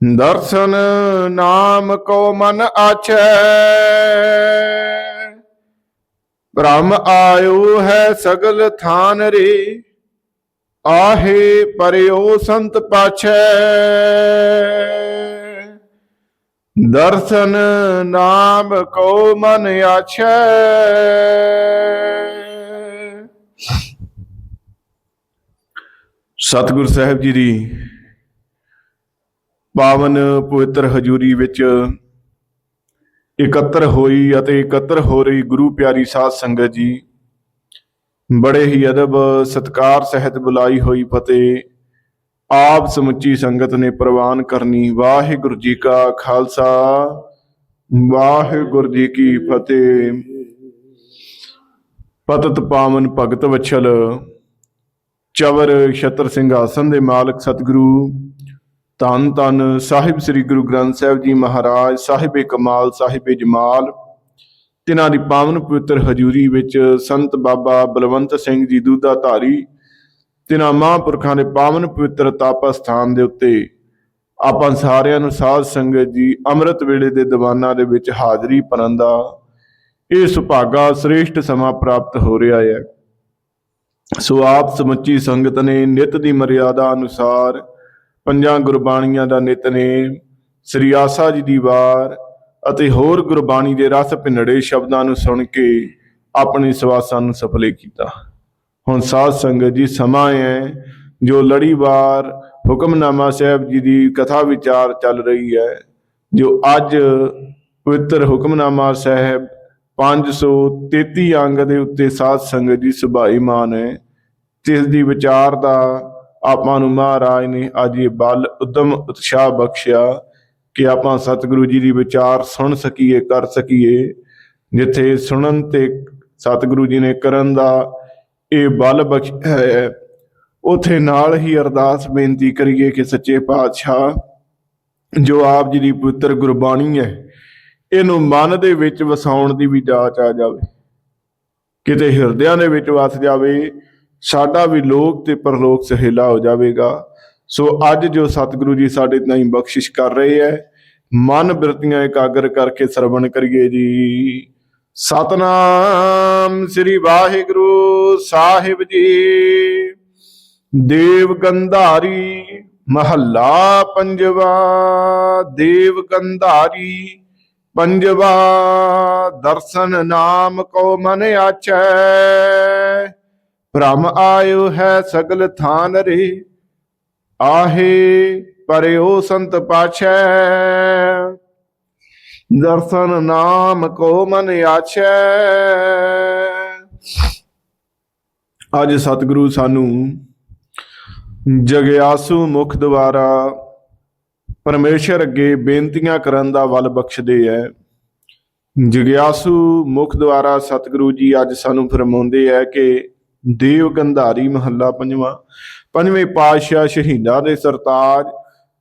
ਦਰਸ਼ਨ ਨਾਮ ਕੋ ਮਨ ਆਛੈ। ਬ੍ਰਹਮ ਆਇਓ ਹੈ ਸਗਲ ਥਾਨ ਰੇ, ਆਹੇ ਪਰਿਓ ਸੰਤ ਪਾਛੈ। ਦਰਸ਼ਨ ਨਾਮ ਕੋ ਮਨ ਆਛੈ। ਸਤਿਗੁਰ ਸਾਹਿਬ ਜੀ ਦੀ ਪਾਵਨ ਪਵਿੱਤਰ ਹਜੂਰੀ ਵਿੱਚ ਇਕੱਤਰ ਹੋਈ ਅਤੇ ਇਕੱਤਰ ਹੋ ਰਹੀ ਗੁਰੂ ਪਿਆਰੀ ਸਾਧ ਸੰਗਤ ਜੀ। ਬੜੇ ਹੀ ਅਦਬ ਸਤਕਾਰ ਸਹਿਤ ਬੁਲਾਈ ਹੋਈ ਫਤਿਹ। ਆਪ ਸਮੁੱਚੀ ਸੰਗਤ ਨੇ ਪ੍ਰਵਾਨ ਕਰਨੀ ਵਾਹਿਗੁਰੂ ਜੀ ਕਾ ਖਾਲਸਾ। ਵਾਹਿਗੁਰੂ ਜੀ ਕੀ ਫਤਿਹ। ਪਤਤ ਪਾਵਨ ਭਗਤ ਵਛਲ। ਚਵਰ ਛਤਰ ਸਿੰਘ ਆਸਨ ਦੇ ਮਾਲਕ ਸਤਿਗੁਰੂ। ਧੰਨ ਧੰਨ ਸਾਹਿਬ ਸ੍ਰੀ ਗੁਰੂ ਗ੍ਰੰਥ ਸਾਹਿਬ ਜੀ ਮਹਾਰਾਜ, ਸਾਹਿਬੇ ਕਮਾਲ, ਸਾਹਿਬੇ ਜਮਾਲ। ਤਿਨਾਂ ਦੀ ਪਾਵਨ ਪਵਿੱਤਰ ਹਜੂਰੀ ਵਿੱਚ ਸੰਤ ਬਾਬਾ ਬਲਵੰਤ ਸਿੰਘ ਜੀ ਦੂਧਾ ਧਾਰੀ ਤਿਨਾਂ ਮਹਾਂਪੁਰਖਾਂ ਦੇ ਪਾਵਨ ਪਵਿੱਤਰ ਤਪ ਸਥਾਨ ਦੇ ਉੱਤੇ ਆਪਾਂ ਸਾਰਿਆਂ ਨੂੰ ਸਾਧ ਸੰਗਤ ਜੀ ਅੰਮ੍ਰਿਤ ਵੇਲੇ ਦੇ ਦੀਵਾਨਾਂ ਦੇ ਵਿੱਚ ਹਾਜ਼ਰੀ ਭਰਨ ਦਾ ਇਹ ਸੁਭਾਗਾ ਸ੍ਰੇਸ਼ਟ ਸਮਾਂ ਪ੍ਰਾਪਤ ਹੋ ਰਿਹਾ ਹੈ। ਸੋ ਆਪ ਸਮੁੱਚੀ ਸੰਗਤ ਨੇ ਨਿਤ ਦੀ ਮਰਿਆਦਾ ਅਨੁਸਾਰ ਪੰਜਾਂ ਗੁਰਬਾਣੀਆਂ ਦਾ ਨਿਤਨੇਮ, ਸ੍ਰੀ ਆਸਾ ਜੀ ਦੀ ਵਾਰ ਅਤੇ ਹੋਰ ਗੁਰਬਾਣੀ ਦੇ ਰਸ ਭਿੰਨੜੇ ਸ਼ਬਦਾਂ ਨੂੰ ਸੁਣ ਕੇ ਆਪਣੇ ਸਵਾਸਾਂ ਨੂੰ ਸਫਲੇ ਕੀਤਾ। ਹੁਣ ਸਾਧ ਸੰਗਤ ਜੀ, ਸਮਾਂ ਹੈ ਜੋ ਲੜੀਵਾਰ ਹੁਕਮਨਾਮਾ ਸਾਹਿਬ ਜੀ ਦੀ ਕਥਾ ਵਿਚਾਰ ਚੱਲ ਰਹੀ ਹੈ ਜੋ ਅੱਜ ਪਵਿੱਤਰ ਹੁਕਮਨਾਮਾ ਸਾਹਿਬ 533 ਅੰਗ ਦੇ ਉੱਤੇ ਸਾਧ ਸੰਗਤ ਜੀ ਸੁਭਾਈ ਮਾਨ ਹੈ ਜਿਸ ਦੀ ਵਿਚਾਰ ਦਾ ਆਪਾਂ ਨੂੰ ਮਹਾਰਾਜ ਨੇ ਅੱਜ ਇਹ ਬਲ ਉਦਮ ਉਤਸ਼ਾਹ ਬਖਸ਼ਿਆ ਕਿ ਆਪਾਂ ਸਤਿਗੁਰੂ ਜੀ ਦੀ ਵਿਚਾਰ ਸੁਣ ਸਕੀਏ, ਕਰ ਸਕੀਏ। ਜਿੱਥੇ ਸੁਣਨ ਤੇ ਸਤਿਗੁਰੂ ਜੀ ਨੇ ਕਰਨ ਦਾ ਇਹ ਬਲ ਬਖਸ਼ਿਆ ਹੈ, ਉਥੇ ਨਾਲ ਹੀ ਅਰਦਾਸ ਬੇਨਤੀ ਕਰੀਏ ਕਿ ਸੱਚੇ ਪਾਤਸ਼ਾਹ ਜੋ ਆਪ ਜੀ ਦੀ ਪੁੱਤਰ ਗੁਰਬਾਣੀ ਹੈ, ਇਹਨੂੰ ਮਨ ਦੇ ਵਿੱਚ ਵਸਾਉਣ ਦੀ ਵੀ ਜਾਚ ਆ ਜਾਵੇ। ਕਿਤੇ ਹਿਰਦਿਆਂ ਦੇ ਵਿੱਚ ਵਸ ਜਾਵੇ ਸਾਡਾ ਵੀ ਲੋਕ ਤੇ ਪਰਲੋਕ ਸਹੇਲਾ ਹੋ ਜਾਵੇਗਾ। ਸੋ ਅੱਜ ਜੋ ਸਤਿਗੁਰੂ ਜੀ ਸਾਡੇ ਨਾਲ ਬਖਸ਼ਿਸ਼ ਕਰ ਰਹੇ ਹੈ, ਮਨ ਬਿਰਤੀਆਂ ਇਕਾਗਰ ਕਰਕੇ ਸਰਵਣ ਕਰੀਏ ਜੀ। ਸਤਨਾਮ ਸ੍ਰੀ ਵਾਹਿਗੁਰੂ ਸਾਹਿਬ ਜੀ। ਦੇਵ ਗੰਧਾਰੀ ਮਹੱਲਾ ਪੰਜਵਾ, ਦੇਵ ਗੰਧਾਰੀ ਪੰਜਵਾ, ਦਰਸ਼ਨ ਨਾਮ ਕੋ ਮਨ ਆਚੈ। ਭ੍ਰਮ ਆਇਓ ਹੈ ਸਗਲ ਥਾਨ ਰੇ ਆਹੇ ਪਰਿਓ ਸੰਤ ਪਾਛੈ। ਦਰਸ਼ਨ ਨਾਮ ਕੋ ਮਨ ਆਛੈ। ਅੱਜ ਸਤਿਗੁਰੂ ਸਾਨੂੰ ਜਗਿਆਸੂ ਮੁਖ ਦੁਆਰਾ ਪਰਮੇਸ਼ਰ ਅੱਗੇ ਬੇਨਤੀਆਂ ਕਰਨ ਦਾ ਵੱਲ ਬਖਸ਼ਦੇ ਹੈ। ਜਗਿਆਸੂ ਮੁਖ ਦੁਆਰਾ ਸਤਿਗੁਰੂ ਜੀ ਅੱਜ ਸਾਨੂੰ ਫਰਮਾਉਂਦੇ ਹੈ ਕਿ ਦੇਵ ਗੰਧਾਰੀ ਮਹੱਲਾ ਪੰਜਵਾਂ, ਪੰਜਵੇਂ ਪਾਤਸ਼ਾਹ ਸ਼ਹੀਦਾਂ ਦੇ ਸਰਤਾਜ,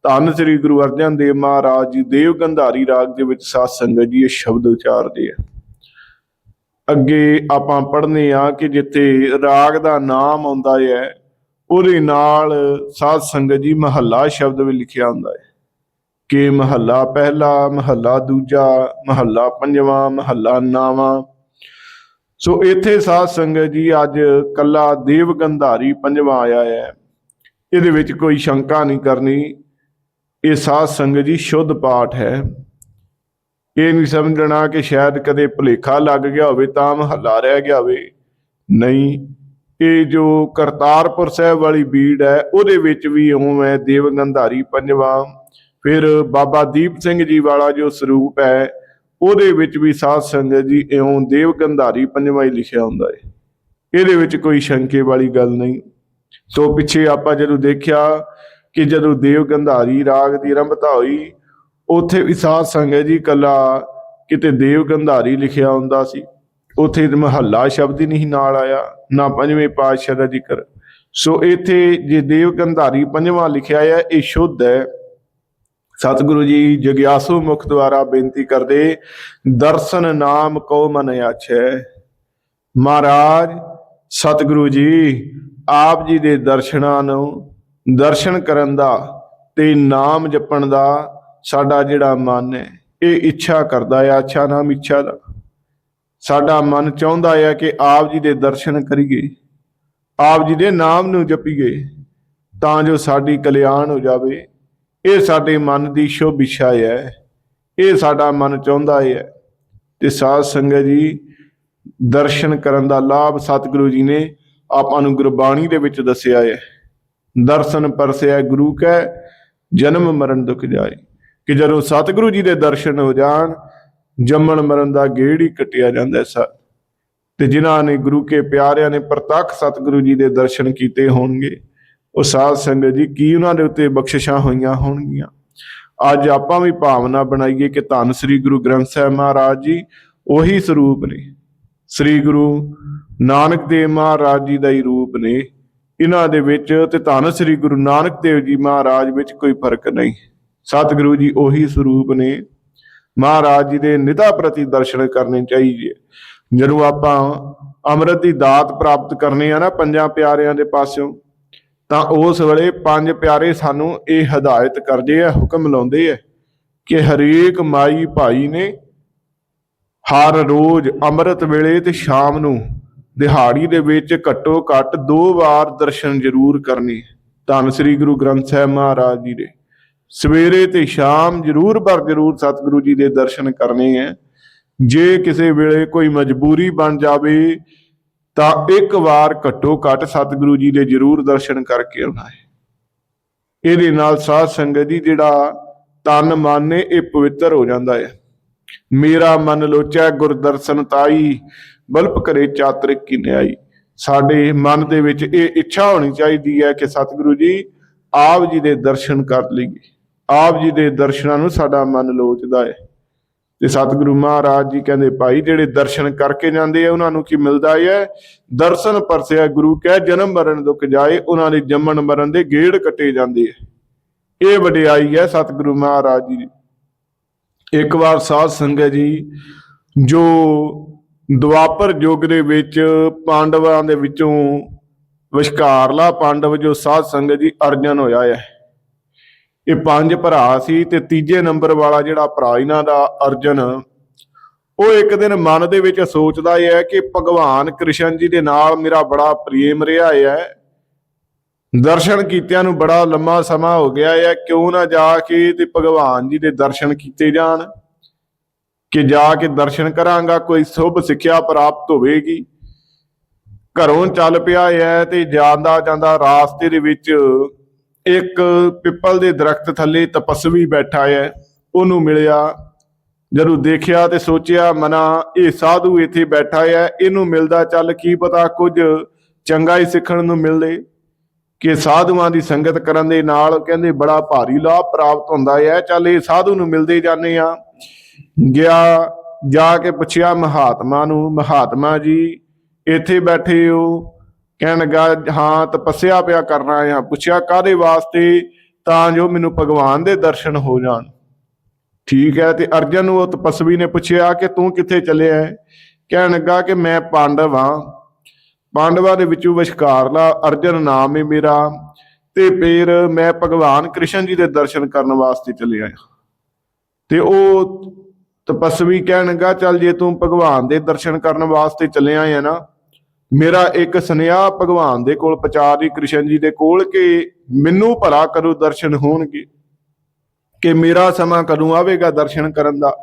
ਧੰਨ ਸ੍ਰੀ ਗੁਰੂ ਅਰਜਨ ਦੇਵ ਮਹਾਰਾਜ ਜੀ, ਦੇਵ ਗੰਧਾਰੀ ਰਾਗ ਦੇ ਵਿੱਚ ਸਾਧ ਸੰਗਤ ਜੀ ਇਹ ਸ਼ਬਦ ਉਚਾਰਦੇ ਆ। ਅੱਗੇ ਆਪਾਂ ਪੜ੍ਹਨੇ ਆ ਕਿ ਜਿੱਥੇ ਰਾਗ ਦਾ ਨਾਮ ਆਉਂਦਾ ਹੈ, ਉਹਦੇ ਨਾਲ ਸਾਧ ਸੰਗਤ ਜੀ ਮਹੱਲਾ ਸ਼ਬਦ ਵੀ ਲਿਖਿਆ ਹੁੰਦਾ ਹੈ। ਕਿ ਮਹੱਲਾ ਪਹਿਲਾ, ਮਹੱਲਾ ਦੂਜਾ, ਮਹੱਲਾ ਪੰਜਵਾਂ, ਮਹੱਲਾ ਨਾਵਾਂ ਸੋ ਇੱਥੇ ਸਾਧ ਸੰਗਤ ਜੀ, ਅੱਜ ਕੱਲਾ ਦੇਵ ਗੰਧਾਰੀ ਪੰਜਵਾਂ ਆਇਆ ਹੈ। ਇਹਦੇ ਵਿੱਚ ਕੋਈ ਸ਼ੰਕਾ ਨਹੀਂ ਕਰਨੀ। ਇਹ ਸਾਧ ਸੰਗਤ ਜੀ ਸ਼ੁੱਧ ਪਾਠ ਹੈ। ਇਹ ਨਹੀਂ ਸਮਝਣਾ ਕਿ ਸ਼ਾਇਦ ਕਦੇ ਭੁਲੇਖਾ ਲੱਗ ਗਿਆ ਹੋਵੇ ਤਾਂ ਮਹੱਲਾ ਰਹਿ ਗਿਆ ਹੋਵੇ। ਨਹੀਂ, ਇਹ ਜੋ ਕਰਤਾਰਪੁਰ ਸਾਹਿਬ ਵਾਲੀ ਬੀੜ ਹੈ, ਉਹਦੇ ਵਿੱਚ ਵੀ ਉਵੇਂ ਦੇਵ ਗੰਧਾਰੀ ਪੰਜਵਾਂ। ਫਿਰ ਬਾਬਾ ਦੀਪ ਸਿੰਘ ਜੀ ਵਾਲਾ ਜੋ ਸਰੂਪ ਹੈ ਉਹਦੇ ਵਿੱਚ ਵੀ ਸਾਧ ਸੰਗਤ ਜੀ, ਇਉਂ ਦੇਵ ਗੰਧਾਰੀ ਪੰਜਵਾਂ ਹੀ ਲਿਖਿਆ ਹੁੰਦਾ ਹੈ। ਇਹਦੇ ਵਿੱਚ ਕੋਈ ਸ਼ੰਕੇ ਵਾਲੀ ਗੱਲ ਨਹੀਂ। ਸੋ ਪਿੱਛੇ ਆਪਾਂ ਜਦੋਂ ਦੇਖਿਆ ਕਿ ਜਦੋਂ ਦੇਵ ਗੰਧਾਰੀ ਰਾਗ ਦੀ ਆਰੰਭਤਾ ਹੋਈ, ਉੱਥੇ ਵੀ ਸਾਧ ਸੰਗਤ ਜੀ ਕੱਲਾ ਕਿਤੇ ਦੇਵ ਗੰਧਾਰੀ ਲਿਖਿਆ ਹੁੰਦਾ ਸੀ। ਉੱਥੇ ਮਹੱਲਾ ਸ਼ਬਦ ਹੀ ਨਹੀਂ ਨਾਲ ਆਇਆ, ਨਾ ਪੰਜਵੇਂ ਪਾਤਸ਼ਾਹ ਦਾ ਜ਼ਿਕਰ। ਸੋ ਇੱਥੇ ਜੇ ਦੇਵ ਗੰਧਾਰੀ ਪੰਜਵਾਂ ਲਿਖਿਆ ਹੈ ਇਹ ਸ਼ੁੱਧ ਹੈ। ਸਤਿਗੁਰੂ ਜੀ ਜਗਿਆਸੂ ਮੁਖ ਦੁਆਰਾ ਬੇਨਤੀ ਕਰਦੇ, ਦਰਸ਼ਨ ਨਾਮ ਕੋ ਮਨ ਆਛੈ। ਮਹਾਰਾਜ, ਸਤਿਗੁਰੂ ਜੀ, ਆਪ ਜੀ ਦੇ ਦਰਸ਼ਨਾਂ ਨੂੰ ਦਰਸ਼ਨ ਕਰਨ ਦਾ ਤੇ ਨਾਮ ਜਪਣ ਦਾ ਸਾਡਾ ਜਿਹੜਾ ਮਨ ਹੈ, ਇਹ ਇੱਛਾ ਕਰਦਾ ਹੈ ਅੱਛਾ ਨਾਮ ਇੱਛਾ ਦਾ। ਸਾਡਾ ਮਨ ਚਾਹੁੰਦਾ ਹੈ ਕਿ ਆਪ ਜੀ ਦੇ ਦਰਸ਼ਨ ਕਰੀਏ, ਆਪ ਜੀ ਦੇ ਨਾਮ ਨੂੰ ਜਪੀਏ, ਤਾਂ ਜੋ ਸਾਡੀ ਕਲਿਆਣ ਹੋ ਜਾਵੇ। ਇਹ ਸਾਡੇ ਮਨ ਦੀ ਸ਼ੁਭ ਇੱਛਾ ਹੈ। ਇਹ ਸਾਡਾ ਮਨ ਚਾਹੁੰਦਾ ਹੈ। ਤੇ ਸਾਧ ਸੰਗਤ ਜੀ, ਦਰਸ਼ਨ ਕਰਨ ਦਾ ਲਾਭ ਸਤਿਗੁਰੂ ਜੀ ਨੇ ਆਪਾਂ ਨੂੰ ਗੁਰਬਾਣੀ ਦੇ ਵਿੱਚ ਦੱਸਿਆ ਹੈ। ਦਰਸ਼ਨ ਪਰਸਿਆ ਗੁਰੂ ਕੈ, ਜਨਮ ਮਰਨ ਦੁਖ ਜਾਏ। ਕਿ ਜਦੋਂ ਸਤਿਗੁਰੂ ਜੀ ਦੇ ਦਰਸ਼ਨ ਹੋ ਜਾਣ, ਜੰਮਣ ਮਰਨ ਦਾ ਗੇੜ ਹੀ ਕਟਿਆ ਜਾਂਦਾ ਹੈ ਸਾ। ਤੇ ਜਿਨ੍ਹਾਂ ਨੇ ਗੁਰੂ ਕੇ ਪਿਆਰਿਆਂ ਨੇ ਪ੍ਰਤੱਖ ਸਤਿਗੁਰੂ ਜੀ ਦੇ ਦਰਸ਼ਨ ਕੀਤੇ ਹੋਣਗੇ ਉਹ ਸਾਧ ਸੰਗਤ ਜੀ, ਕੀ ਉਹਨਾਂ ਦੇ ਉੱਤੇ ਬਖਸ਼ਿਸ਼ਾਂ ਹੋਈਆਂ ਹੋਣਗੀਆਂ? ਅੱਜ ਆਪਾਂ ਵੀ ਭਾਵਨਾ ਬਣਾਈਏ ਕਿ ਧੰਨ ਸ੍ਰੀ ਗੁਰੂ ਗ੍ਰੰਥ ਸਾਹਿਬ ਮਹਾਰਾਜ ਜੀ, ਉਹੀ ਸਰੂਪ ਨੇ। ਸ੍ਰੀ ਗੁਰੂ ਨਾਨਕ ਦੇਵ ਮਹਾਰਾਜ ਜੀ ਦਾ ਹੀ ਰੂਪ ਨੇ। ਇਹਨਾਂ ਦੇ ਵਿੱਚ ਤੇ ਧੰਨ ਸ੍ਰੀ ਗੁਰੂ ਨਾਨਕ ਦੇਵ ਜੀ ਮਹਾਰਾਜ ਵਿੱਚ ਕੋਈ ਫ਼ਰਕ ਨਹੀਂ। ਸਤਿਗੁਰੂ ਜੀ ਉਹੀ ਸਰੂਪ ਨੇ। ਮਹਾਰਾਜ ਜੀ ਦੇ ਨਿਧਾ ਪ੍ਰਤੀ ਦਰਸ਼ਨ ਕਰਨੇ ਚਾਹੀਏ ਜਦੋਂ ਆਪਾਂ ਅੰਮ੍ਰਿਤ ਦੀ ਦਾਤ ਪ੍ਰਾਪਤ ਕਰਨੀ ਆ ਨਾ, ਪੰਜਾਂ ਪਿਆਰਿਆਂ ਦੇ ਪਾਸਿਓਂ ਤਾਂ ਉਸ ਵੇਲੇ ਪੰਜ ਪਿਆਰੇ ਸਾਨੂੰ ਇਹ ਹਦਾਇਤ ਕਰਦੇ ਆ, ਹੁਕਮ ਲਾਉਂਦੇ ਆ ਕਿ ਹਰੇਕ ਮਾਈ ਭਾਈ ਨੇ ਹਰ ਰੋਜ਼ ਅੰਮ੍ਰਿਤ ਵੇਲੇ ਤੇ ਸ਼ਾਮ ਨੂੰ ਦਿਹਾੜੀ ਦੇ ਵਿੱਚ ਘੱਟੋ ਘੱਟ ਦੋ ਵਾਰ ਦਰਸ਼ਨ ਜ਼ਰੂਰ ਕਰਨੇ ਧੰਨ ਸ੍ਰੀ ਗੁਰੂ ਗ੍ਰੰਥ ਸਾਹਿਬ ਮਹਾਰਾਜ ਜੀ ਦੇ। ਸਵੇਰੇ ਤੇ ਸ਼ਾਮ ਜ਼ਰੂਰ ਪਰ ਜ਼ਰੂਰ ਸਤਿਗੁਰੂ ਜੀ ਦੇ ਦਰਸ਼ਨ ਕਰਨੇ ਹੈ ਜੇ ਕਿਸੇ ਵੇਲੇ ਕੋਈ ਮਜਬੂਰੀ ਬਣ ਜਾਵੇ ਤਾਂ ਇੱਕ ਵਾਰ ਘੱਟੋ ਘੱਟ ਸਤਿਗੁਰੂ ਜੀ ਦੇ ਜ਼ਰੂਰ ਦਰਸ਼ਨ ਕਰਕੇ ਆਉਣਾ ਹੈ। ਇਹਦੇ ਨਾਲ ਸਾਧ ਸੰਗਤ ਜੀ ਜਿਹੜਾ ਤਨ ਮਨ ਨੇ ਇਹ ਪਵਿੱਤਰ ਹੋ ਜਾਂਦਾ ਹੈ। ਮੇਰਾ ਮਨ ਲੋਚੈ, ਗੁਰਦਰਸ਼ਨ ਤਾਈ, ਬਲਪ ਕਰੇ ਚਾਤਰਿਕ ਕੀ ਨਿਆਈ। ਸਾਡੇ ਮਨ ਦੇ ਵਿੱਚ ਇਹ ਇੱਛਾ ਹੋਣੀ ਚਾਹੀਦੀ ਹੈ ਕਿ ਸਤਿਗੁਰੂ ਜੀ ਆਪ ਜੀ ਦੇ ਦਰਸ਼ਨ ਕਰ ਲਈਏ। ਆਪ ਜੀ ਦੇ ਦਰਸ਼ਨਾਂ ਨੂੰ ਸਾਡਾ ਮਨ ਲੋਚਦਾ ਹੈ। ਤੇ ਸਤਿਗੁਰੂ ਮਹਾਰਾਜ ਜੀ ਕਹਿੰਦੇ, ਭਾਈ, ਜਿਹੜੇ ਦਰਸ਼ਨ ਕਰਕੇ ਜਾਂਦੇ ਆ, ਉਹਨਾਂ ਨੂੰ ਕੀ ਮਿਲਦਾ ਹੈ ਦਰਸ਼ਨ ਪਰਸਿਆ ਗੁਰੂ ਕਹਿ ਜਨਮ ਮਰਨ ਦੁੱਖ ਜਾਏ, ਉਹਨਾਂ ਦੇ ਜੰਮਣ ਮਰਨ ਦੇ ਗੇੜ ਕੱਟੇ ਜਾਂਦੇ ਆ। ਇਹ ਵਡਿਆਈ ਹੈ ਸਤਿਗੁਰੂ ਮਹਾਰਾਜ ਜੀ ਇੱਕ ਵਾਰ ਸਾਧ ਸੰਗਤ ਜੀ, ਜੋ ਦੁਆਪਰ ਯੁੱਗ ਦੇ ਵਿੱਚ ਪਾਂਡਵਾਂ ਦੇ ਵਿੱਚੋਂ ਵਿਸ਼ਕਾਰਲਾ ਪਾਂਡਵ ਜੋ ਸਾਧ ਸੰਗਤ ਜੀ ਅਰਜਨ ਹੋਇਆ ਹੈ ਇਹ ਪੰਜ ਭਰਾ ਸੀ ਤੇ ਤੀਜੇ ਨੰਬਰ ਵਾਲਾ ਜਿਹੜਾ ਭਰਾ ਇਹਨਾਂ ਦਾ, ਅਰਜਨ, ਉਹ ਇੱਕ ਦਿਨ ਮਨ ਦੇ ਵਿੱਚ ਸੋਚਦਾ ਹੈ ਕਿ ਭਗਵਾਨ ਕ੍ਰਿਸ਼ਨ ਜੀ ਦੇ ਨਾਲ ਮੇਰਾ ਬੜਾ ਪ੍ਰੇਮ ਰਿਹਾ ਹੈ। ਦਰਸ਼ਨ ਕੀਤਿਆਂ ਨੂੰ ਬੜਾ ਲੰਮਾ ਸਮਾਂ ਹੋ ਗਿਆ ਹੈ। ਕਿਉਂ ਨਾ ਜਾ ਕੇ ਤੇ ਭਗਵਾਨ ਜੀ ਦੇ ਦਰਸ਼ਨ ਕੀਤੇ ਜਾਣ, ਕਿ ਜਾ ਕੇ ਦਰਸ਼ਨ ਕਰਾਂਗਾ, ਕੋਈ ਸੁਭ ਸਿੱਖਿਆ ਪ੍ਰਾਪਤ ਹੋਵੇਗੀ। ਘਰੋਂ ਚੱਲ ਪਿਆ ਹੈ ਤੇ ਜਾਂਦਾ ਜਾਂਦਾ ਰਾਸਤੇ ਦੇ ਵਿੱਚ ਇੱਕ ਪਿੱਪਲ ਦੇ ਦਰਖਤ ਥੱਲੇ ਤਪਸਵੀ ਬੈਠਾ ਹੈ, ਉਹਨੂੰ ਮਿਲਿਆ। ਜਦੋਂ ਦੇਖਿਆ ਤੇ ਸੋਚਿਆ, ਮਨਾ, ਇਹ ਸਾਧੂ ਇੱਥੇ ਬੈਠਾ ਹੈ, ਇਹਨੂੰ ਮਿਲਦਾ ਚੱਲ ਕੀ ਪਤਾ ਕੁਝ ਚੰਗਾ ਹੀ ਸਿੱਖਣ ਨੂੰ ਮਿਲਦੇ। ਕਿ ਸਾਧੂਆਂ ਦੀ ਸੰਗਤ ਕਰਨ ਦੇ ਨਾਲ ਕਹਿੰਦੇ, ਬੜਾ ਭਾਰੀ ਲਾਭ ਪ੍ਰਾਪਤ ਹੁੰਦਾ ਹੈ। ਚੱਲ ਇਹ ਸਾਧੂ ਨੂੰ ਮਿਲਦੇ ਜਾਂਦੇ ਆ ਗਿਆ, ਜਾ ਕੇ ਪੁੱਛਿਆ ਮਹਾਤਮਾ ਨੂੰ, ਮਹਾਤਮਾ ਜੀ, ਇੱਥੇ ਬੈਠੇ ਹੋ। ਕਹਿਣ ਲੱਗਾ, ਹਾਂ ਤਪੱਸਿਆ ਪਿਆ ਕਰਨਾ ਆ। ਪੁੱਛਿਆ ਕਾਦੇ ਵਾਸਤੇ? ਤਾਂ ਜੋ ਮੈਨੂੰ ਭਗਵਾਨ ਦੇ ਦਰਸ਼ਨ ਹੋ ਜਾਣ। ਠੀਕ ਹੈ, ਤੇ ਅਰਜਨ ਨੂੰ ਉਹ ਤਪਸਵੀ ਨੇ ਪੁੱਛਿਆ ਕਿ ਤੂੰ ਕਿੱਥੇ ਚੱਲਿਆ ਹੈ? ਕਹਿਣ ਲੱਗਾ ਕਿ ਮੈਂ ਪਾਂਡਵ ਹਾਂ। ਪਾਂਡਵਾਂ ਦੇ ਵਿੱਚੋਂ ਵਿਸ਼ਕਾਰਲਾ ਅਰਜਨ ਨਾਮ ਹੈ ਮੇਰਾ, ਤੇ ਫਿਰ ਮੈਂ ਭਗਵਾਨ ਕ੍ਰਿਸ਼ਨ ਜੀ ਦੇ ਦਰਸ਼ਨ ਕਰਨ ਵਾਸਤੇ ਚੱਲਿਆ ਹਾਂ ਤੇ ਉਹ ਤਪਸਵੀ ਕਹਿਣ ਲੱਗਾ, ਚੱਲ ਜੇ ਤੂੰ ਭਗਵਾਨ ਦੇ ਦਰਸ਼ਨ ਕਰਨ ਵਾਸਤੇ ਚੱਲਿਆ ਹੈ ਨਾ ਮੇਰਾ ਇੱਕ ਸੁਨੇਹਾ ਭਗਵਾਨ ਦੇ ਕੋਲ ਪਹੁੰਚਾ ਦੀ ਕ੍ਰਿਸ਼ਨ ਜੀ ਦੇ ਕੋਲ ਕਿ ਮੈਨੂੰ ਭਲਾ ਕਰੂ, ਦਰਸ਼ਨ ਹੋਣਗੇ। ਕਿ ਮੇਰਾ ਸਮਾਂ ਕਦੋਂ ਆਵੇਗਾ ਦਰਸ਼ਨ ਕਰਨ ਦਾ?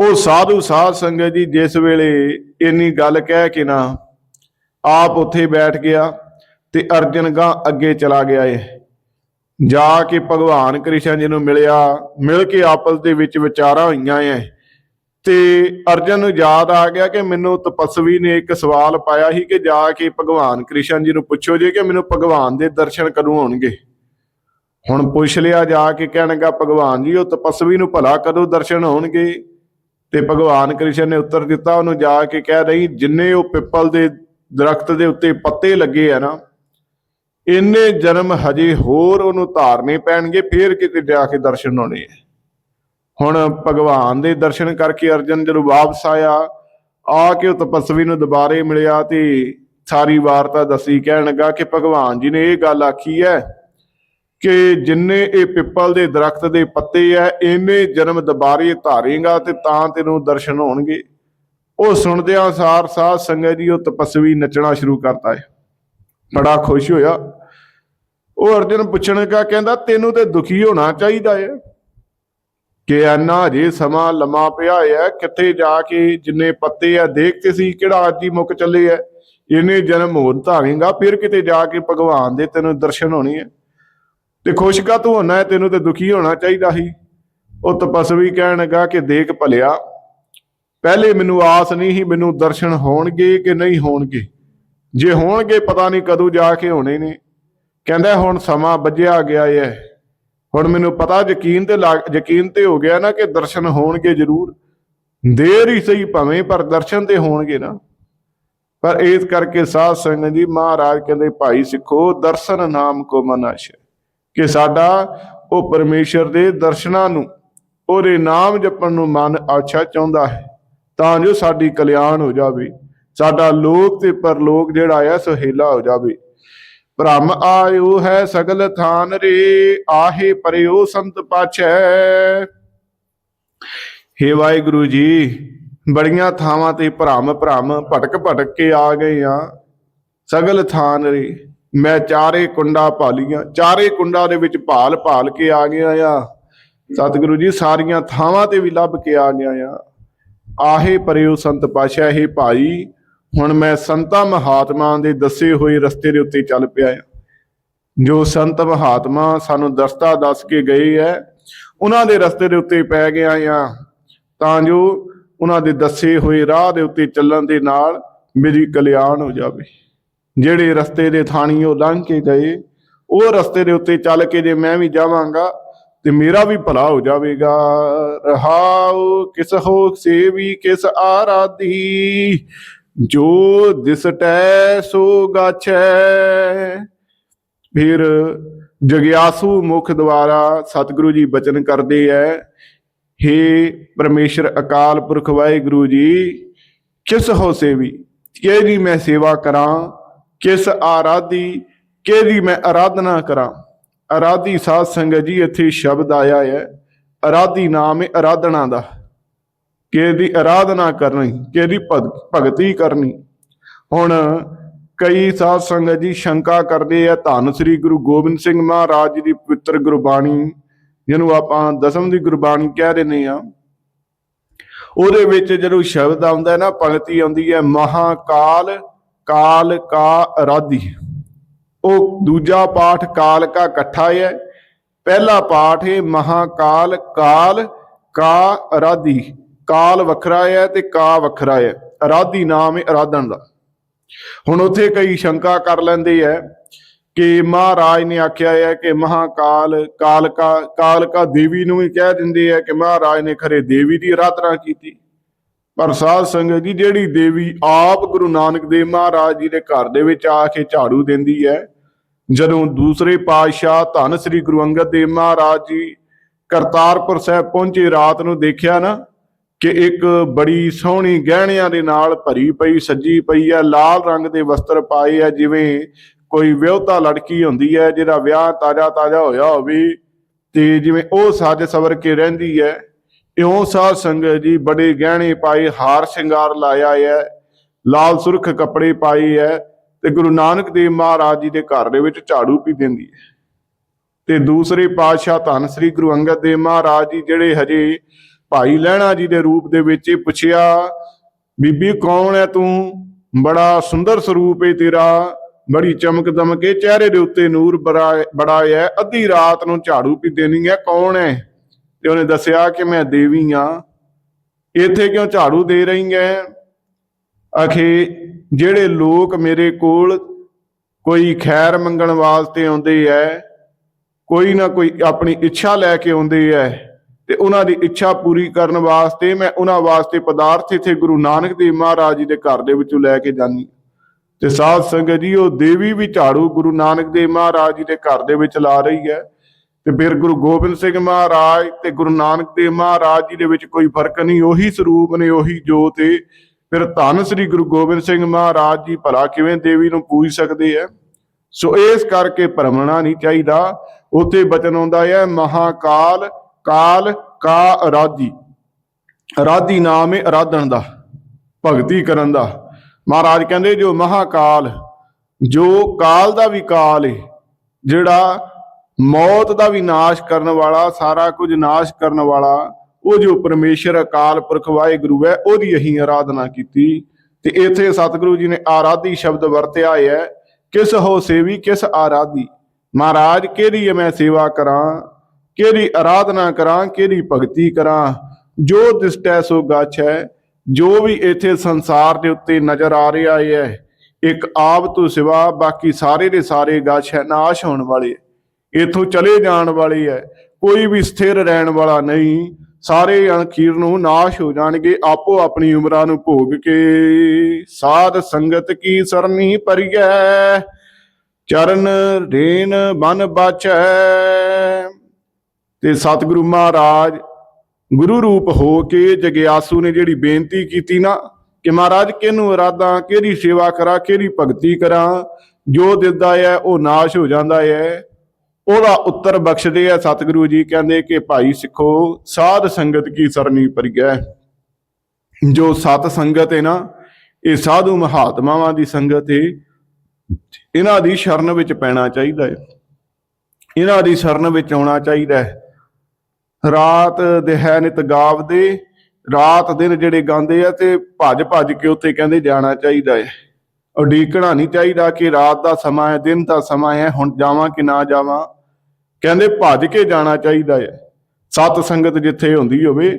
ਉਹ ਸਾਧੂ ਸਾਧ ਸੰਗਤ ਜੀ, ਜਿਸ ਵੇਲੇ ਇੰਨੀ ਗੱਲ ਕਹਿ ਕੇ ਨਾ ਆਪ ਉੱਥੇ ਬੈਠ ਗਿਆ ਤੇ ਅਰਜਨ ਗਾ ਅੱਗੇ ਚਲਾ ਗਿਆ ਏ। ਜਾ ਕੇ ਭਗਵਾਨ ਕ੍ਰਿਸ਼ਨ ਜੀ ਨੂੰ ਮਿਲਿਆ, ਮਿਲ ਕੇ ਆਪਸ ਦੇ ਵਿੱਚ ਵਿਚਾਰਾਂ ਹੋਈਆਂ ਐ ਤੇ ਅਰਜਨ ਨੂੰ ਯਾਦ ਆ ਗਿਆ ਕਿ ਮੈਨੂੰ ਤਪਸਵੀ ਨੇ ਇੱਕ ਸਵਾਲ ਪਾਇਆ ਸੀ ਕਿ ਜਾ ਕੇ ਭਗਵਾਨ ਕ੍ਰਿਸ਼ਨ ਜੀ ਨੂੰ ਪੁੱਛੋ ਜੇ ਕਿ ਮੈਨੂੰ ਭਗਵਾਨ ਦੇ ਦਰਸ਼ਨ ਕਦੋਂ ਹੋਣਗੇ ਹੁਣ ਪੁੱਛ ਲਿਆ ਜਾ ਕੇ ਕਹਿਣਗਾ ਭਗਵਾਨ ਜੀ, ਉਹ ਤਪਸਵੀ ਨੂੰ ਭਲਾ ਕਦੋਂ ਦਰਸ਼ਨ ਹੋਣਗੇ ਤੇ ਭਗਵਾਨ ਕ੍ਰਿਸ਼ਨ ਨੇ ਉੱਤਰ ਦਿੱਤਾ, ਉਹਨੂੰ ਜਾ ਕੇ ਕਹਿ ਰਹੀ, ਜਿੰਨੇ ਉਹ ਪਿੱਪਲ ਦੇ ਦਰਖਤ ਦੇ ਉੱਤੇ ਪੱਤੇ ਲੱਗੇ ਆ ਨਾ, ਇੰਨੇ ਜਨਮ ਹਜੇ ਹੋਰ ਉਹਨੂੰ ਧਾਰਨੇ ਪੈਣਗੇ, ਫੇਰ ਕਿਤੇ ਜਾ ਕੇ ਦਰਸ਼ਨ ਹੋਣੇ ਆ। ਹੁਣ ਭਗਵਾਨ ਦੇ ਦਰਸ਼ਨ ਕਰਕੇ ਅਰਜਨ ਜਦੋਂ ਵਾਪਸ ਆਇਆ, ਆ ਕੇ ਉਹ ਤਪਸਵੀ ਨੂੰ ਦੁਬਾਰੇ ਮਿਲਿਆ ਤੇ ਸਾਰੀ ਵਾਰਤਾ ਦੱਸੀ, ਕਹਿਣ ਲੱਗਾ ਕਿ ਭਗਵਾਨ ਜੀ ਨੇ ਇਹ ਗੱਲ ਆਖੀ ਹੈ ਕਿ ਜਿੰਨੇ ਇਹ ਪਿੱਪਲ ਦੇ ਦਰਖਤ ਦੇ ਪੱਤੇ ਐ ਇਹਨੇ ਜਨਮ ਦੁਬਾਰੇ ਧਾਰੇਗਾ ਤੇ ਤਾਂ ਤੈਨੂੰ ਦਰਸ਼ਨ ਹੋਣਗੇ। ਉਹ ਸੁਣਦਿਆਂ ਸਾਰ ਸਾਧ ਸੰਗਤ ਜੀ ਉਹ ਤਪਸਵੀ ਨੱਚਣਾ ਸ਼ੁਰੂ ਕਰਤਾ ਹੈ। ਬੜਾ ਖੁਸ਼ ਹੋਇਆ। ਉਹ ਅਰਜਨ ਪੁੱਛਣ ਕਾ ਕਹਿੰਦਾ, ਤੈਨੂੰ ਤੇ ਦੁਖੀ ਹੋਣਾ ਚਾਹੀਦਾ ਹੈ। ਕਿ ਐਨਾ ਜੇ ਸਮਾਂ ਲੰਮਾ ਪਿਆ ਹੈ, ਕਿੱਥੇ ਜਾ ਕੇ ਜਿੰਨੇ ਪੱਤੇ ਆ ਦੇਖਤੇ ਸੀ ਕਿਹੜਾ ਅੱਜ ਹੀ ਮੁੱਕ ਚੱਲੇ ਐ ਇਹਨੇ ਜਨਮ ਹੋਰ ਧਾਰੇਗਾ ਫਿਰ ਕਿਤੇ ਜਾ ਕੇ ਭਗਵਾਨ ਦੇ ਤੈਨੂੰ ਦਰਸ਼ਨ ਹੋਣੇ ਐ ਤੇ ਖੁਸ਼ ਤੂੰ ਹੋਣਾ ਤੈਨੂੰ ਤੇ ਦੁਖੀ ਹੋਣਾ ਚਾਹੀਦਾ ਸੀ। ਉਹ ਤਪਸਵੀ ਕਹਿਣ ਲੱਗਾ ਕਿ ਦੇਖ ਭਲਿਆ, ਪਹਿਲੇ ਮੈਨੂੰ ਆਸ ਨਹੀਂ ਸੀ, ਮੈਨੂੰ ਦਰਸ਼ਨ ਹੋਣਗੇ ਕਿ ਨਹੀਂ ਹੋਣਗੇ। ਜੇ ਹੋਣਗੇ, ਪਤਾ ਨਹੀਂ ਕਦੋਂ ਜਾ ਕੇ ਹੋਣੇ ਨੇ। ਕਹਿੰਦਾ ਹੁਣ ਸਮਾਂ ਬੱਝਿਆ ਗਿਆ ਹੈ। ਹੁਣ ਮੈਨੂੰ ਪਤਾ ਯਕੀਨ ਤੇ ਯਕੀਨ ਤੇ ਹੋ ਗਿਆ ਨਾ ਕਿ ਦਰਸ਼ਨ ਹੋਣਗੇ ਜ਼ਰੂਰ। ਦੇਰ ਹੀ ਸਹੀ ਭਾਵੇਂ, ਪਰ ਦਰਸ਼ਨ ਤੇ ਹੋਣਗੇ ਨਾ। ਪਰ ਇਸ ਕਰਕੇ ਸਾਧ ਸੰਗਤ ਜੀ, ਮਹਾਰਾਜ ਕਹਿੰਦੇ, ਭਾਈ ਸਿੱਖੋ, ਦਰਸ਼ਨ ਨਾਮ ਕੋ ਮਨਾਸ਼ ਕਿ ਸਾਡਾ ਉਹ ਪਰਮੇਸ਼ਰ ਦੇ ਦਰਸ਼ਨਾਂ ਨੂੰ, ਉਹਦੇ ਨਾਮ ਜਪਣ ਨੂੰ ਮਨ ਆਛਾ ਚਾਹੁੰਦਾ ਹੈ, ਤਾਂ ਜੋ ਸਾਡੀ ਕਲਿਆਣ ਹੋ ਜਾਵੇ। ਸਾਡਾ ਲੋਕ ਤੇ ਪਰਲੋਕ ਜਿਹੜਾ ਆ, ਸੁਹੇਲਾ ਹੋ ਜਾਵੇ। ਭ੍ਰਮ ਆਇਓ ਹੈ ਸਗਲ ਥਾਨ ਰੇ, ਆਹੇ ਪਰਿਓ ਸੰਤ ਪਾਛੈ। ਹੇ ਵਾਹਿਗੁਰੂ ਜੀ, ਬੜੀਆਂ ਥਾਵਾਂ ਤੇ ਭ੍ਰਮ ਭ੍ਰਮ ਭਟਕ ਭਟਕ ਕੇ ਆ ਗਏ ਆ। ਸਗਲ ਥਾਨ ਰੇ, ਮੈਂ ਚਾਰੇ ਕੁੰਡਾ ਭਾਲੀਆਂ, ਚਾਰੇ ਕੁੰਡਾ ਦੇ ਵਿੱਚ ਭਾਲ ਭਾਲ ਕੇ ਆ ਗਿਆ ਆ। ਸਤਿਗੁਰੂ ਜੀ, ਸਾਰੀਆਂ ਥਾਵਾਂ ਤੇ ਵੀ ਲੱਭ ਕੇ ਆ ਗਿਆ ਆ। ਆਹੇ ਪਰਿਓ ਸੰਤ ਪਾਸ਼ਾ ਇਹ ਭਾਈ ਹੁਣ ਮੈਂ ਸੰਤਾਂ ਮਹਾਤਮਾ ਦੇ ਦੱਸੇ ਹੋਏ ਰਸਤੇ ਦੇ ਉੱਤੇ ਚੱਲ ਪਿਆ ਆ ਜੋ ਸੰਤ ਮਹਾਤਮਾ ਸਾਨੂੰ ਦਸਤਾ ਦੱਸ ਕੇ ਗਏ ਐ, ਉਹਨਾਂ ਦੇ ਰਸਤੇ ਦੇ ਉੱਤੇ ਪੈ ਗਿਆ ਆ ਤਾਂ ਜੋ ਉਹਨਾਂ ਦੇ ਦੱਸੇ ਹੋਏ ਰਾਹ ਦੇ ਉੱਤੇ ਚੱਲਣ ਦੇ ਨਾਲ ਮੇਰੀ ਕਲਿਆਣ ਹੋ ਜਾਵੇ। ਜਿਹੜੇ ਰਸਤੇ ਦੇ ਥਾਣੀ ਉਹ ਲੰਘ ਕੇ ਗਏ, ਉਹ ਰਸਤੇ ਦੇ ਉੱਤੇ ਚੱਲ ਕੇ ਜੇ ਮੈਂ ਵੀ ਜਾਵਾਂਗਾ, ਤੇ ਮੇਰਾ ਵੀ ਭਲਾ ਹੋ ਜਾਵੇਗਾ। ਰਹਾਉ ਕਿਸ ਹੋ ਸੇਵੀ ਕਿਸ ਆਰਾਧੀ ਜੋ ਦਿਸਟੈ ਸੋ ਗਾਛੈ। ਫਿਰ ਜਗਿਆਸੂ ਮੁਖ ਦੁਆਰਾ ਸਤਿਗੁਰੂ ਜੀ ਬਚਨ ਕਰਦੇ ਐ, ਹੇ ਪਰਮੇਸ਼ਰ ਅਕਾਲ ਪੁਰਖ ਵਾਹਿਗੁਰੂ ਜੀ, ਕਿਸ ਹੋ ਸੇਵੀ? ਕਿਹਦੀ ਮੈਂ ਸੇਵਾ ਕਰਾਂ? ਕਿਸ ਆਰਾਧੀ? ਕਿਹਦੀ ਮੈਂ ਆਰਾਧਨਾ ਕਰਾਂ? ਆਰਾਧੀ ਸਾਧ ਸੰਗਤ ਜੀ, ਇੱਥੇ ਸ਼ਬਦ ਆਇਆ ਹੈ ਆਰਾਧੀ ਨਾਮ ਹੈ ਆਰਾਧਨਾ ਦਾ। ਕਿਹਦੀ ਆਰਾਧਨਾ ਕਰਨੀ, ਕਿਹਦੀ ਭਗ- ਭਗਤੀ ਕਰਨੀ। ਹੁਣ ਕਈ ਸਾਧ ਸੰਗਤ ਜੀ ਸ਼ੰਕਾ ਕਰਦੇ ਆ, ਧੰਨ ਸ੍ਰੀ ਗੁਰੂ ਗੋਬਿੰਦ ਸਿੰਘ ਮਹਾਰਾਜ ਜੀ ਦੀ ਪਵਿੱਤਰ ਗੁਰਬਾਣੀ, ਜਿਹਨੂੰ ਆਪਾਂ ਦਸਮ ਦੀ ਗੁਰਬਾਣੀ ਕਹਿ ਦਿੰਦੇ ਆ। ਉਹਦੇ ਵਿੱਚ ਜਦੋਂ ਸ਼ਬਦ ਆਉਂਦਾ ਹੈ ਨਾ, ਭਗਤੀ ਆਉਂਦੀ ਹੈ, ਮਹਾਕਾਲ, ਕਾਲ ਕਾ ਅਰਾਧੀ। ਉਹ ਦੂਜਾ ਪਾਠ ਕਾਲ ਕਾ ਇਕੱਠਾ ਹੈ ਪਹਿਲਾ ਪਾਠ ਹੈ ਮਹਾਕਾਲ, ਕਾਲ ਕਾ ਅਰਾਧੀ। ਕਾਲ ਵੱਖਰਾ ਹੈ ਤੇ ਕਾ ਵੱਖਰਾ ਹੈ। ਅਰਾਧੀ ਨਾਮ ਹੈ ਅਰਾਧਨ ਦਾ। ਹੁਣ ਉੱਥੇ ਕਈ ਸ਼ੰਕਾ ਕਰ ਲੈਂਦੇ ਐ ਕਿ ਮਹਾਰਾਜ ਨੇ ਆਖਿਆ ਹੈ ਕਿ ਮਹਾਕਾਲ, ਕਾਲਕਾ ਕਾਲਕਾ ਦੇਵੀ ਨੂੰ ਵੀ ਕਹਿ ਦਿੰਦੇ ਆ ਕਿ ਮਹਾਰਾਜ ਨੇ ਖਰੇ ਦੇਵੀ ਦੀ ਆਰਾਧਨਾ ਕੀਤੀ। ਪਰ ਸਾਧ ਸੰਗਤ ਜੀ, ਜਿਹੜੀ ਦੇਵੀ ਆਪ ਗੁਰੂ ਨਾਨਕ ਦੇਵ ਮਹਾਰਾਜ ਜੀ ਦੇ ਘਰ ਦੇ ਵਿੱਚ ਆ ਕੇ ਝਾੜੂ ਦਿੰਦੀ ਹੈ, ਜਦੋਂ ਦੂਸਰੇ ਪਾਤਸ਼ਾਹ ਧੰਨ ਸ੍ਰੀ ਗੁਰੂ ਅੰਗਦ ਦੇਵ ਮਹਾਰਾਜ ਜੀ ਕਰਤਾਰਪੁਰ ਸਾਹਿਬ ਪਹੁੰਚੇ ਰਾਤ ਨੂੰ ਦੇਖਿਆ ਨਾ ਕਿ ਇੱਕ ਬੜੀ ਸੋਹਣੀ ਗਹਿਣਿਆਂ ਦੇ ਨਾਲ ਭਰੀ ਪਈ, ਸੱਜੀ ਪਈ ਹੈ, ਲਾਲ ਰੰਗ ਦੇ ਵਸਤਰ ਪਾਏ ਆ ਜਿਵੇਂ ਕੋਈ ਵਿਆਹੁਤਾ ਲੜਕੀ ਹੁੰਦੀ ਹੈ, ਜਿਹਦਾ ਵਿਆਹ ਤਾਜ਼ਾ ਤਾਜ਼ਾ ਹੋਇਆ ਹੋਵੇ ਤੇ ਜਿਵੇਂ ਉਹ ਸੱਜ ਸਵਰ ਕੇ ਰਹਿੰਦੀ ਹੈ। ਇਉਂ ਸਾਧ ਸੰਗਤ ਜੀ ਬੜੇ ਗਹਿਣੇ ਪਾਏ, ਹਾਰ ਸ਼ਿੰਗਾਰ ਲਾਇਆ ਹੈ, ਲਾਲ ਸੁਰਖ ਕੱਪੜੇ ਪਾਏ ਹੈ ਤੇ ਗੁਰੂ ਨਾਨਕ ਦੇਵ ਮਹਾਰਾਜ ਜੀ ਦੇ ਘਰ ਦੇ ਵਿੱਚ ਝਾੜੂ ਪੀ ਦਿੰਦੀ ਹੈ। ਤੇ ਦੂਸਰੇ ਪਾਤਸ਼ਾਹ ਧੰਨ ਸ੍ਰੀ ਗੁਰੂ ਅੰਗਦ ਦੇਵ ਮਹਾਰਾਜ ਜੀ, ਜਿਹੜੇ ਹਜੇ ਭਾਈ ਲਹਿਣਾ ਜੀ ਦੇ ਰੂਪ ਦੇ ਵਿੱਚ ਇਹ ਪੁੱਛਿਆ, ਬੀਬੀ ਕੌਣ ਹੈ ਤੂੰ? ਬੜਾ ਸੁੰਦਰ ਸਰੂਪ ਏ ਤੇਰਾ। ਬੜੀ ਚਮਕ ਦਮਕੇ ਚਿਹਰੇ ਦੇ ਉੱਤੇ ਨੂਰ ਬੜਾ ਬੜਾ ਹੈ ਅੱਧੀ ਰਾਤ ਨੂੰ ਝਾੜੂ ਪੀ ਦੇਣੀ ਹੈ ਕੌਣ ਹੈ ਤੇ ਉਹਨੇ ਦੱਸਿਆ ਕਿ ਮੈਂ ਦੇਵੀ ਆ। ਇੱਥੇ ਕਿਉਂ ਝਾੜੂ ਦੇ ਰਹੀ ਹੈ ਅਖੇ, ਜਿਹੜੇ ਲੋਕ ਮੇਰੇ ਕੋਲ ਕੋਈ ਖੈਰ ਮੰਗਣ ਵਾਸਤੇ ਆਉਂਦੇ ਐ, ਕੋਈ ਨਾ ਕੋਈ ਆਪਣੀ ਇੱਛਾ ਲੈ ਕੇ ਆਉਂਦੇ ਐ। ਤੇ ਉਹਨਾਂ ਦੀ ਇੱਛਾ ਪੂਰੀ ਕਰਨ ਵਾਸਤੇ ਮੈਂ ਉਹਨਾਂ ਵਾਸਤੇ ਪਦਾਰਥ ਇੱਥੇ ਗੁਰੂ ਨਾਨਕ ਦੇਵ ਮਹਾਰਾਜ ਜੀ ਦੇ ਘਰ ਦੇ ਵਿੱਚੋਂ ਲੈ ਕੇ ਜਾਨੀ ਤੇ ਸਾਧ ਸੰਗਤ ਜੀ, ਉਹ ਦੇਵੀ ਵੀ ਝਾੜੂ ਗੁਰੂ ਨਾਨਕ ਦੇਵ ਮਹਾਰਾਜ ਜੀ ਦੇ ਘਰ ਦੇ ਵਿੱਚ ਲਾ ਰਹੀ ਹੈ। ਤੇ ਫਿਰ ਗੁਰੂ ਗੋਬਿੰਦ ਸਿੰਘ ਮਹਾਰਾਜ ਤੇ ਗੁਰੂ ਨਾਨਕ ਦੇਵ ਮਹਾਰਾਜ ਜੀ ਦੇ ਵਿੱਚ ਕੋਈ ਫ਼ਰਕ ਨਹੀਂ, ਉਹੀ ਸਰੂਪ ਨੇ, ਉਹੀ ਜੋਤ ਏ। ਫਿਰ ਧੰਨ ਸ੍ਰੀ ਗੁਰੂ ਗੋਬਿੰਦ ਸਿੰਘ ਮਹਾਰਾਜ ਜੀ, ਭਲਾ ਕਿਵੇਂ ਦੇਵੀ ਨੂੰ ਪੂਜ ਸਕਦੇ ਆ ਸੋ ਇਸ ਕਰਕੇ ਭਰਮਣਾ ਨਹੀਂ ਚਾਹੀਦਾ। ਉੱਥੇ ਬਚਨ ਆਉਂਦਾ ਹੈ, ਮਹਾਕਾਲ ਕਾਲ ਕਾ ਅਰਾਧੀ। ਅਰਾਧੀ ਨਾਮ ਹੈ ਅਰਾਧਨ ਦਾ, ਭਗਤੀ ਕਰਨ ਦਾ। ਮਹਾਰਾਜ ਕਹਿੰਦੇ, ਜੋ ਮਹਾਕਾਲ, ਜੋ ਕਾਲ ਦਾ ਵੀ ਕਾਲ ਹੈ ਜਿਹੜਾ ਮੌਤ ਦਾ ਵੀ ਨਾਸ਼ ਕਰਨ ਵਾਲਾ, ਸਾਰਾ ਕੁਝ ਨਾਸ਼ ਕਰਨ ਵਾਲਾ, ਉਹ ਜੋ ਪਰਮੇਸ਼ਰ ਅਕਾਲ ਪੁਰਖ ਵਾਹਿਗੁਰੂ ਹੈ, ਉਹਦੀ ਅਸੀਂ ਆਰਾਧਨਾ ਕੀਤੀ। ਤੇ ਇੱਥੇ ਸਤਿਗੁਰੂ ਜੀ ਨੇ ਆਰਾਧੀ ਸ਼ਬਦ ਵਰਤਿਆ ਹੈ, ਕਿਸ ਹੋ ਸੇਵੀ, ਕਿਸ ਆਰਾਧੀ। ਮਹਾਰਾਜ, ਕਿਹਦੀ ਮੈਂ ਸੇਵਾ ਕਰਾਂ? ਕਿਹਦੀ ਆਰਾਧਨਾ ਕਰਾਂ ਕਿਹਦੀ ਭਗਤੀ ਕਰਾਂ, ਜੋ ਦਿਸਟੈ ਸੋ ਗਾਛ ਹੈ ਜੋ ਵੀ ਇੱਥੇ ਸੰਸਾਰ ਦੇ ਉੱਤੇ ਨਜ਼ਰ ਆ ਰਿਹਾ ਹੈ, ਇੱਕ ਆਪ ਤੋਂ ਸਿਵਾ ਬਾਕੀ ਸਾਰੇ ਦੇ ਸਾਰੇ ਗਾਛ ਹੈ ਨਾਸ਼ ਹੋਣ ਵਾਲੇ ਇਥੋਂ ਚਲੇ ਜਾਣ ਵਾਲੇ ਹੈ, ਕੋਈ ਵੀ ਸਥਿਰ ਰਹਿਣ ਵਾਲਾ ਨਹੀਂ, ਸਾਰੇ ਅਖੀਰ ਨੂੰ ਨਾਸ਼ ਹੋ ਜਾਣਗੇ, ਆਪੋ ਆਪਣੀ ਉਮਰਾਂ ਨੂੰ ਭੋਗ ਕੇ। ਸਾਧ ਸੰਗਤ ਕੀ ਸਰਨੀ ਪਰਿਐ ਚਰਨ ਰੇਨ ਬਨ ਬਾਚੈ। ਤੇ ਸਤਿਗੁਰੂ ਮਹਾਰਾਜ ਗੁਰੂ ਰੂਪ ਹੋ ਕੇ ਜਗਿਆਸੂ ਨੇ ਜਿਹੜੀ ਬੇਨਤੀ ਕੀਤੀ ਨਾ ਕਿ ਮਹਾਰਾਜ, ਕਿਹਨੂੰ ਇਰਾਦਾ, ਕਿਹਦੀ ਸੇਵਾ ਕਰਾਂ, ਕਿਹਦੀ ਭਗਤੀ ਕਰਾਂ, ਜੋ ਦਿੰਦਾ ਹੈ, ਉਹ ਨਾਸ਼ ਹੋ ਜਾਂਦਾ ਹੈ। ਉਹਦਾ ਉੱਤਰ ਬਖਸ਼ਦੇ ਆ ਸਤਿਗੁਰੂ ਜੀ, ਕਹਿੰਦੇ ਕਿ ਭਾਈ ਸਿੱਖੋ, ਸਾਧ ਸੰਗਤ ਕੀ ਸਰਨੀ ਪਰਿਐ ਜੋ ਸਤ ਸੰਗਤ ਹੈ ਨਾ, ਇਹ ਸਾਧੂ ਮਹਾਤਮਾਵਾਂ ਦੀ ਸੰਗਤ ਹੈ ਇਹਨਾਂ ਦੀ ਸ਼ਰਨ ਵਿੱਚ ਪੈਣਾ ਚਾਹੀਦਾ ਹੈ। ਇਹਨਾਂ ਦੀ ਸ਼ਰਨ ਵਿੱਚ ਆਉਣਾ ਚਾਹੀਦਾ ਹੈ। ਰਾਤ ਦਿਹੈ ਨਿਤ ਗਾਵਦੇ ਰਾਤ ਦਿਨ ਜਿਹੜੇ ਗਾਉਂਦੇ ਆ ਤੇ ਭੱਜ ਭੱਜ ਕੇ ਉੱਥੇ ਕਹਿੰਦੇ ਜਾਣਾ ਚਾਹੀਦਾ ਹੈ ਉਡੀਕਣਾ ਨਹੀਂ ਚਾਹੀਦਾ ਕਿ ਰਾਤ ਦਾ ਸਮਾਂ ਹੈ, ਦਿਨ ਦਾ ਸਮਾਂ ਹੈ, ਹੁਣ ਜਾਵਾਂ ਕਿ ਨਾ ਜਾਵਾਂ। ਕਹਿੰਦੇ ਭੱਜ ਕੇ ਜਾਣਾ ਚਾਹੀਦਾ ਹੈ ਸਤ ਸੰਗਤ ਜਿੱਥੇ ਹੁੰਦੀ ਹੋਵੇ,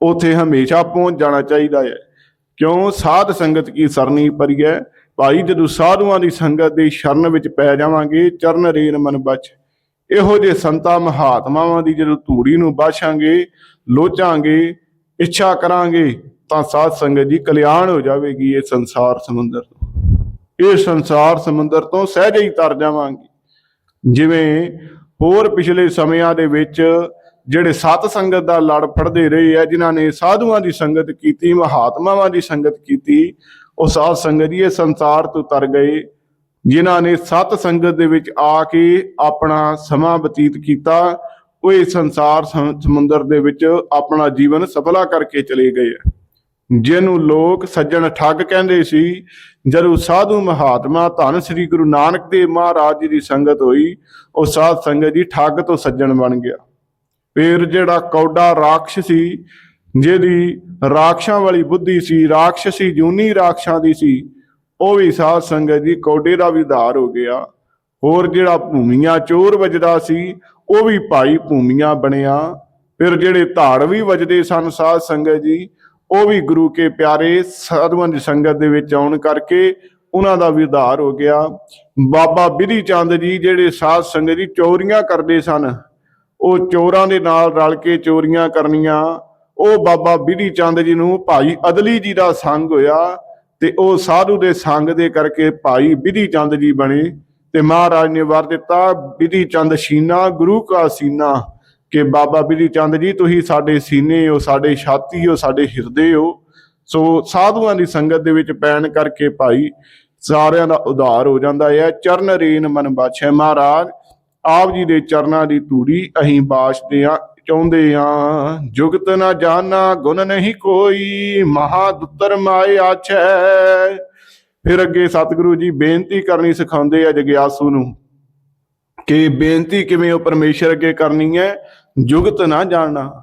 ਉਥੇ ਹਮੇਸ਼ਾ ਪਹੁੰਚ ਜਾਣਾ ਚਾਹੀਦਾ ਹੈ ਕਿਉਂ? ਸਾਧ ਸੰਗਤ ਕੀ ਸਰਨੀ ਪਰਿਐ ਭਾਈ ਜਦੋਂ ਸਾਧੂਆਂ ਦੀ ਸੰਗਤ ਦੀ ਸ਼ਰਨ ਵਿੱਚ ਪੈ ਜਾਵਾਂਗੇ, ਚਰਨ ਰੇਨ ਮਨ ਬਚ। ਇਹੋ ਜੇ ਸੰਤਾ ਮਹਾਤਮਾਵਾਂ ਦੀ ਜਦੋਂ ਧੂੜੀ ਨੂੰ ਬਾਸ਼ਾਂਗੇ ਲੋਚਾਂਗੇ, ਇੱਛਾ ਕਰਾਂਗੇ, ਤਾਂ ਸਾਧ ਸੰਗਤ ਜੀ ਕਲਿਆਣ ਹੋ ਜਾਵੇਗੀ ਇਹ ਸੰਸਾਰ ਸਮੁੰਦਰ ਤੋਂ। ਇਹ ਸੰਸਾਰ ਸਮੁੰਦਰ ਤੋਂ ਸਹਿਜੇ ਹੀ ਤਰ ਜਾਵਾਂਗੇ। ਜਿਵੇਂ ਹੋਰ ਪਿਛਲੇ ਸਮਿਆਂ ਦੇ ਵਿੱਚ ਜਿਹੜੇ ਸਤ ਸੰਗਤ ਦਾ ਲੜ ਫੜਦੇ ਰਹੇ ਆ, ਜਿਨ੍ਹਾਂ ਨੇ ਸਾਧੂਆਂ ਦੀ ਸੰਗਤ ਕੀਤੀ, ਮਹਾਤਮਾਵਾਂ ਦੀ ਸੰਗਤ ਕੀਤੀ, ਉਹ ਸਾਧ ਸੰਗਤ ਜੀ ਇਹ ਸੰਸਾਰ ਤੋਂ ਤਰ ਗਏ। ਜਿਨ੍ਹਾਂ ਨੇ ਸਤ ਸੰਗਤ ਦੇ ਵਿੱਚ ਆ ਕੇ ਆਪਣਾ ਸਮਾਂ ਬਤੀਤ ਕੀਤਾ, ਉਹ ਇਹ ਸੰਸਾਰ ਸਮੁੰਦਰ ਦੇ ਵਿੱਚ ਆਪਣਾ ਜੀਵਨ ਸਫਲਾ ਕਰਕੇ ਚਲੇ ਗਏ ਜਿਹਨੂੰ ਲੋਕ ਸੱਜਣ ਠੱਗ ਕਹਿੰਦੇ ਸੀ, ਜਦੋਂ ਸਾਧੂ ਮਹਾਤਮਾ ਧੰਨ ਸ੍ਰੀ ਗੁਰੂ ਨਾਨਕ ਦੇਵ ਮਹਾਰਾਜ ਜੀ ਦੀ ਸੰਗਤ ਹੋਈ, ਉਹ ਸਾਧ ਸੰਗਤ ਜੀ ਠੱਗ ਤੋਂ ਸੱਜਣ ਬਣ ਗਿਆ। ਫਿਰ ਜਿਹੜਾ ਕੌਡਾ ਰਾਖਸ਼ ਸੀ, ਜਿਹਦੀ ਰਾਖਸ਼ਾਂ ਵਾਲੀ ਬੁੱਧੀ ਸੀ, ਰਾਖਸ਼ੀ ਜੂਨੀ ਰਾਖਸ਼ਾਂ ਦੀ ਸੀ ਉਹ ਵੀ ਸਾਧ ਸੰਗਤ ਜੀ ਕੋਡੇ ਦਾ ਵੀ ਉਧਾਰ ਹੋ ਗਿਆ। ਹੋਰ ਜਿਹੜਾ ਭੂਮੀਆਂ ਚੋਰ ਵੱਜਦਾ ਸੀ, ਉਹ ਵੀ ਭਾਈ ਭੂਮੀਆਂ ਬਣਿਆ। ਫਿਰ ਜਿਹੜੇ ਧਾੜ ਵੀ ਵੱਜਦੇ ਸਨ ਸਾਧ ਸੰਗਤ ਜੀ, ਉਹ ਵੀ ਗੁਰੂ ਕੇ ਪਿਆਰੇ ਸਾਧੂਆਂ ਦੀ ਸੰਗਤ ਦੇ ਵਿੱਚ ਆਉਣ ਕਰਕੇ ਉਹਨਾਂ ਦਾ ਵੀ ਉਧਾਰ ਹੋ ਗਿਆ। ਬਾਬਾ ਬਿਧੀ ਚੰਦ ਜੀ ਜਿਹੜੇ ਸਾਧ ਸੰਗਤ ਜੀ ਚੋਰੀਆਂ ਕਰਦੇ ਸਨ, ਉਹ ਚੋਰਾਂ ਦੇ ਨਾਲ ਰਲ ਕੇ ਚੋਰੀਆਂ ਕਰਨੀਆਂ। ਉਹ ਬਾਬਾ ਬਿਧੀ ਚੰਦ ਜੀ ਨੂੰ ਭਾਈ ਅਦਲੀ ਜੀ ਦਾ ਸੰਗ ਹੋਇਆ। ਤੇ ਉਹ ਸਾਧੂ ਦੇ ਸੰਗ ਦੇ ਕਰਕੇ ਭਾਈ ਬਿਧੀ ਚੰਦ ਜੀ ਬਣੇ ਤੇ ਮਹਾਰਾਜ ਨੇ ਵਰ ਦਿੱਤਾ ਬਿਧੀ ਚੰਦ ਸ਼ੀਨਾ, ਗੁਰੂ ਕਾ ਸੀਨਾ, ਕਿ ਬਾਬਾ ਬਿਧੀ ਚੰਦ ਜੀ, ਤੁਸੀਂ ਸਾਡੇ ਸੀਨੇ ਹੋ, ਸਾਡੇ ਛਾਤੀ ਹੋ, ਸਾਡੇ ਹਿਰਦੇ ਹੋ। ਸੋ ਸਾਧੂਆਂ ਦੀ ਸੰਗਤ ਦੇ ਵਿੱਚ ਪੈਣ ਕਰਕੇ ਭਾਈ ਸਾਰਿਆਂ ਦਾ ਉਧਾਰ ਹੋ ਜਾਂਦਾ ਹੈ। ਚਰਨ ਰੇਨ ਮਨ ਬਾਛੈ ਮਹਾਰਾਜ, ਆਪ ਜੀ ਦੇ ਚਰਨਾਂ ਦੀ ਧੂੜੀ ਅਸੀਂ ਬਾਸ਼ਦੇ ਆ ਚਾਹੁੰਦੇ ਆ ਜੁਗਤ ਨਾ ਜਾਣਾ ਗੁਣ ਨਹੀਂ ਕੋਈ ਮਹਾ ਦੁੱਤਰ ਮਾਇ ਆਛੈ। ਫਿਰ ਅੱਗੇ ਸਤਿਗੁਰੂ ਜੀ ਬੇਨਤੀ ਕਰਨੀ ਸਿਖਾਉਂਦੇ ਆ ਜਗਿਆਸੂ ਨੂੰ ਕਿ ਬੇਨਤੀ ਕਿਵੇਂ ਉਹ ਪਰਮੇਸ਼ਰ ਅੱਗੇ ਕਰਨੀ ਹੈ। ਜੁਗਤ ਨਾ ਜਾਣਨਾ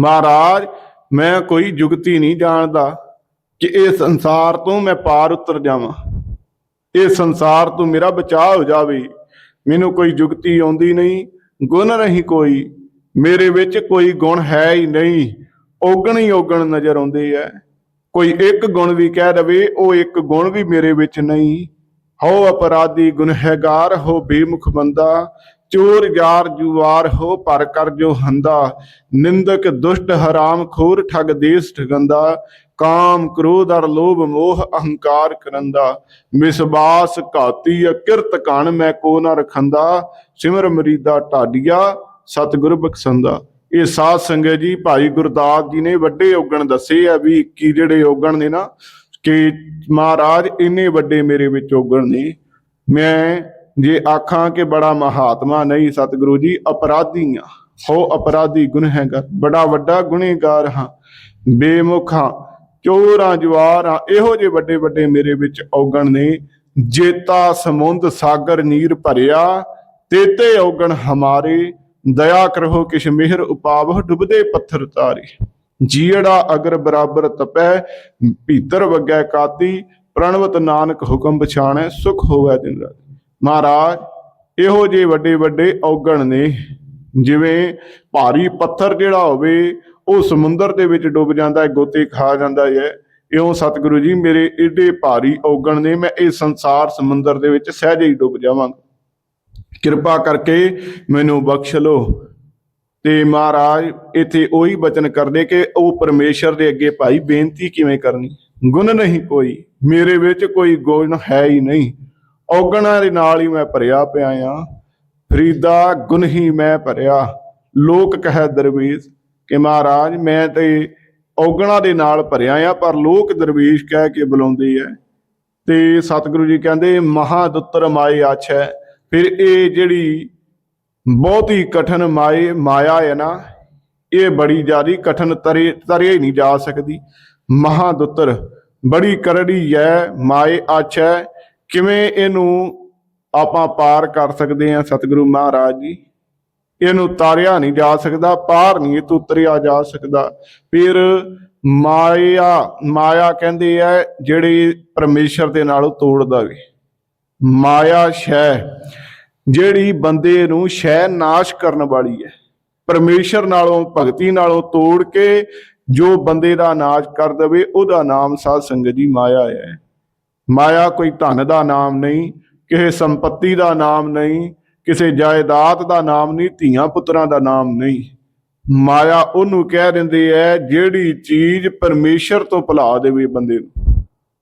ਮਹਾਰਾਜ, ਮੈਂ ਕੋਈ ਜੁਗਤੀ ਨਹੀਂ ਜਾਣਦਾ ਕਿ ਇਹ ਸੰਸਾਰ ਤੋਂ ਮੈਂ ਪਾਰ ਉਤਰ ਜਾਵਾਂ। ਇਹ ਸੰਸਾਰ ਤੋਂ ਮੇਰਾ ਬਚਾਅ ਹੋ ਜਾਵੇ। ਮੈਨੂੰ ਕੋਈ ਜੁਗਤੀ ਆਉਂਦੀ ਨਹੀਂ, ਗੁਣ ਨਹੀਂ ਕੋਈ। ਮੇਰੇ ਵਿੱਚ ਕੋਈ ਗੁਣ ਹੈ ਹੀ ਨਹੀਂ। ਓਗਣ ਹੀ ਓਗਣ ਨਜ਼ਰ ਆਉਂਦੇ ਐ। ਕੋਈ ਇੱਕ ਗੁਣ ਵੀ ਕਹਿ ਦਵੇ, ਉਹ ਇੱਕ ਗੁਣ ਵੀ ਮੇਰੇ ਵਿੱਚ ਨਹੀਂ। ਹੋ ਅਪਰਾਧੀ ਗੁਨਹਗਾਰ ਹੋ ਬੇਮੁਖ ਬੰਦਾ। ਚੋਰ ਯਾਰ ਜੁਵਾਰ ਹੋ ਪਰ ਕਰ ਜੋ ਹੰਦਾ। ਨਿੰਦਕ ਦੁਸ਼ਟ ਹਰਾਮ ਖੋਰ ਠਗ ਦੇਸ ਠਗੰਦਾ। ਕਾਮ ਕ੍ਰੋਧ ਅਰ ਲੋਭ ਮੋਹ ਅਹੰਕਾਰ ਕਰੰਦਾ। ਮਿਸਬਾਸ ਘਾਤੀ ਅਕਿਰਤ ਕਣ ਮੈਂ ਕੋ ਨਾ ਰਖੰਦਾ। ਸਿਮਰ ਮਰੀਦਾ ਢਾਡੀਆ। ਸਤਿਗੁਰ ਬਖਸ਼ੰਦਾ ਇਹ ਸਾਧ ਸੰਗਤ ਜੀ, ਭਾਈ ਗੁਰਦਾਸ ਜੀ ਨੇ ਵੱਡੇ ਔਗਣ ਦੱਸੇ ਆ ਵੀ 21 ਜਿਹੜੇ ਔਗਣ ਨੇ ਨਾ, ਕਿ ਮਹਾਰਾਜ ਇੰਨੇ ਵੱਡੇ ਮੇਰੇ ਵਿੱਚ ਔਗਣ ਨੇ। ਮੈਂ ਜੇ ਆਖਾਂ ਕਿ ਬੜਾ ਮਹਾਤਮਾ ਨਹੀਂ ਸਤਿਗੁਰੂ ਜੀ, ਅਪਰਾਧੀ ਆ। ਹੋ ਅਪਰਾਧੀ ਗੁਨਹਗਾਰ, ਬੜਾ ਵੱਡਾ ਗੁਨਹਗਾਰ ਹਾਂ। ਬੇਮੁਖ ਹਾਂ, ਚੋਰਾਂ ਜਵਾਰਾਂ ਇਹੋ ਜਿਹੇ ਵੱਡੇ ਵੱਡੇ ਮੇਰੇ ਵਿੱਚ ਔਗਣ ਨੇ। ਜੇਤਾ ਸਮੁੰਦ ਸਾਗਰ ਨੀਰ ਭਰਿਆ, ਤੇਤੇ ਔਗਣ ਹਮਾਰੇ। ਦਇਆ ਕਰੋ ਕਿਛ ਮਿਹਰ ਉਪਾਵਹ ਡੁੱਬਦੇ ਪੱਥਰ ਤਾਰੇ। ਜੀੜਾ ਅਗਰ ਬਰਾਬਰ ਤਪੈ, ਭੀਤਰ ਵਗੈ ਕਾਤੀ, ਪ੍ਰਣਵਤ ਨਾਨਕ ਹੁਕਮ ਪਛਾਣੈ, ਸੁਖ ਹੋਵੇ ਦਿਨ ਰਾਤ। ਮਹਾਰਾਜ, ਇਹੋ ਜਿਹੇ ਵੱਡੇ ਵੱਡੇ ਔਗਣ ਨੇ, ਜਿਵੇਂ ਭਾਰੀ ਪੱਥਰ ਜਿਹੜਾ ਹੋਵੇ, ਉਹ ਸਮੁੰਦਰ ਦੇ ਵਿੱਚ ਡੁੱਬ ਜਾਂਦਾ ਹੈ, ਗੋਤੇ ਖਾ ਜਾਂਦਾ ਹੈ। ਇਉਂ ਸਤਿਗੁਰੂ ਜੀ, ਮੇਰੇ ਏਡੇ ਭਾਰੀ ਔਗਣ ਨੇ, ਮੈਂ ਇਹ ਸੰਸਾਰ ਸਮੁੰਦਰ ਦੇ ਵਿੱਚ ਸਹਿਜੇ ਹੀ ਡੁੱਬ ਜਾਵਾਂਗਾ। ਕਿਰਪਾ ਕਰਕੇ ਮੈਨੂੰ ਬਖਸ਼ ਲਓ। ਤੇ ਮਹਾਰਾਜ, ਇੱਥੇ ਉਹੀ ਬਚਨ ਕਰਦੇ ਕਿ ਉਹ ਪਰਮੇਸ਼ਰ ਦੇ ਅੱਗੇ ਭਾਈ ਬੇਨਤੀ ਕਿਵੇਂ ਕਰਨੀ? ਗੁਣ ਨਹੀਂ ਕੋਈ, ਮੇਰੇ ਵਿੱਚ ਕੋਈ ਗੁਣ ਹੈ ਹੀ ਨਹੀਂ। ਔਗਣਾਂ ਦੇ ਨਾਲ ਹੀ ਮੈਂ ਭਰਿਆ ਪਿਆ ਆ ਫਰੀਦਾ, ਗੁਣ ਹੀ ਮੈਂ ਭਰਿਆ। ਲੋਕ ਕਹੈ ਦਰਵੇਸ਼ ਕਿ ਮਹਾਰਾਜ, ਮੈਂ ਤੇ ਔਗਣਾਂ ਦੇ ਨਾਲ ਭਰਿਆ ਆ ਪਰ ਲੋਕ ਦਰਵੇਸ਼ ਕਹਿ ਕੇ ਬੁਲਾਉਂਦੇ ਆ। ਤੇ ਸਤਿਗੁਰੂ ਜੀ ਕਹਿੰਦੇ, ਮਹਾਦੁੱਤਰ ਮਾਏ ਆਛੈ। ਫਿਰ ਇਹ ਜਿਹੜੀ ਬਹੁਤੀ ਕਠਨ ਮਾਏ ਮਾਇਆ ਹੈ ਨਾ, ਇਹ ਬੜੀ ਜਿਆਦੀ ਕਠਨ ਤਰੇ ਤਰੇ ਨਹੀਂ ਜਾ ਸਕਦੀ। ਮਹਾਦੁੱਤਰ, ਬੜੀ ਕਰੜੀ ਹੈ, ਮਾਏ ਆਛੈ ਕਿਵੇਂ ਇਹਨੂੰ ਆਪਾਂ ਪਾਰ ਕਰ ਸਕਦੇ ਹਾਂ ਸਤਿਗੁਰੂ ਮਹਾਰਾਜ ਜੀ? ਇਹਨੂੰ ਤਾਰਿਆ ਨਹੀਂ ਜਾ ਸਕਦਾ, ਪਾਰ ਨਹੀਂ ਇਹ ਉਤਰਿਆ ਜਾ ਸਕਦਾ। ਫਿਰ ਮਾਇਆ ਮਾਇਆ ਕਹਿੰਦੇ ਆ, ਜਿਹੜੀ ਪਰਮੇਸ਼ਰ ਦੇ ਨਾਲੋਂ ਤੋੜ ਦਵੇ ਮਾਇਆ ਸ਼ੈ, ਜਿਹੜੀ ਬੰਦੇ ਨੂੰ ਸ਼ੈ ਨਾਸ਼ ਕਰਨ ਵਾਲੀ ਹੈ। ਪਰਮੇਸ਼ਰ ਨਾਲੋਂ, ਭਗਤੀ ਨਾਲੋਂ ਤੋੜ ਕੇ ਜੋ ਬੰਦੇ ਦਾ ਨਾਸ਼ ਕਰ ਦਵੇ, ਉਹਦਾ ਨਾਮ ਸਾਧ ਸੰਗਤ ਜੀ ਮਾਇਆ ਹੈ। ਮਾਇਆ ਕੋਈ ਧਨ ਦਾ ਨਾਮ ਨਹੀਂ, ਕਿਸੇ ਸੰਪਤੀ ਦਾ ਨਾਮ ਨਹੀਂ, ਕਿਸੇ ਜਾਇਦਾਦ ਦਾ ਨਾਮ ਨਹੀਂ, ਧੀਆਂ ਪੁੱਤਰਾਂ ਦਾ ਨਾਮ ਨਹੀਂ। ਮਾਇਆ ਉਹਨੂੰ ਕਹਿ ਦਿੰਦੇ ਐ ਜਿਹੜੀ ਚੀਜ਼ ਪਰਮੇਸ਼ਰ ਤੋਂ ਭੁਲਾ ਦੇਵੇ ਬੰਦੇ ਨੂੰ।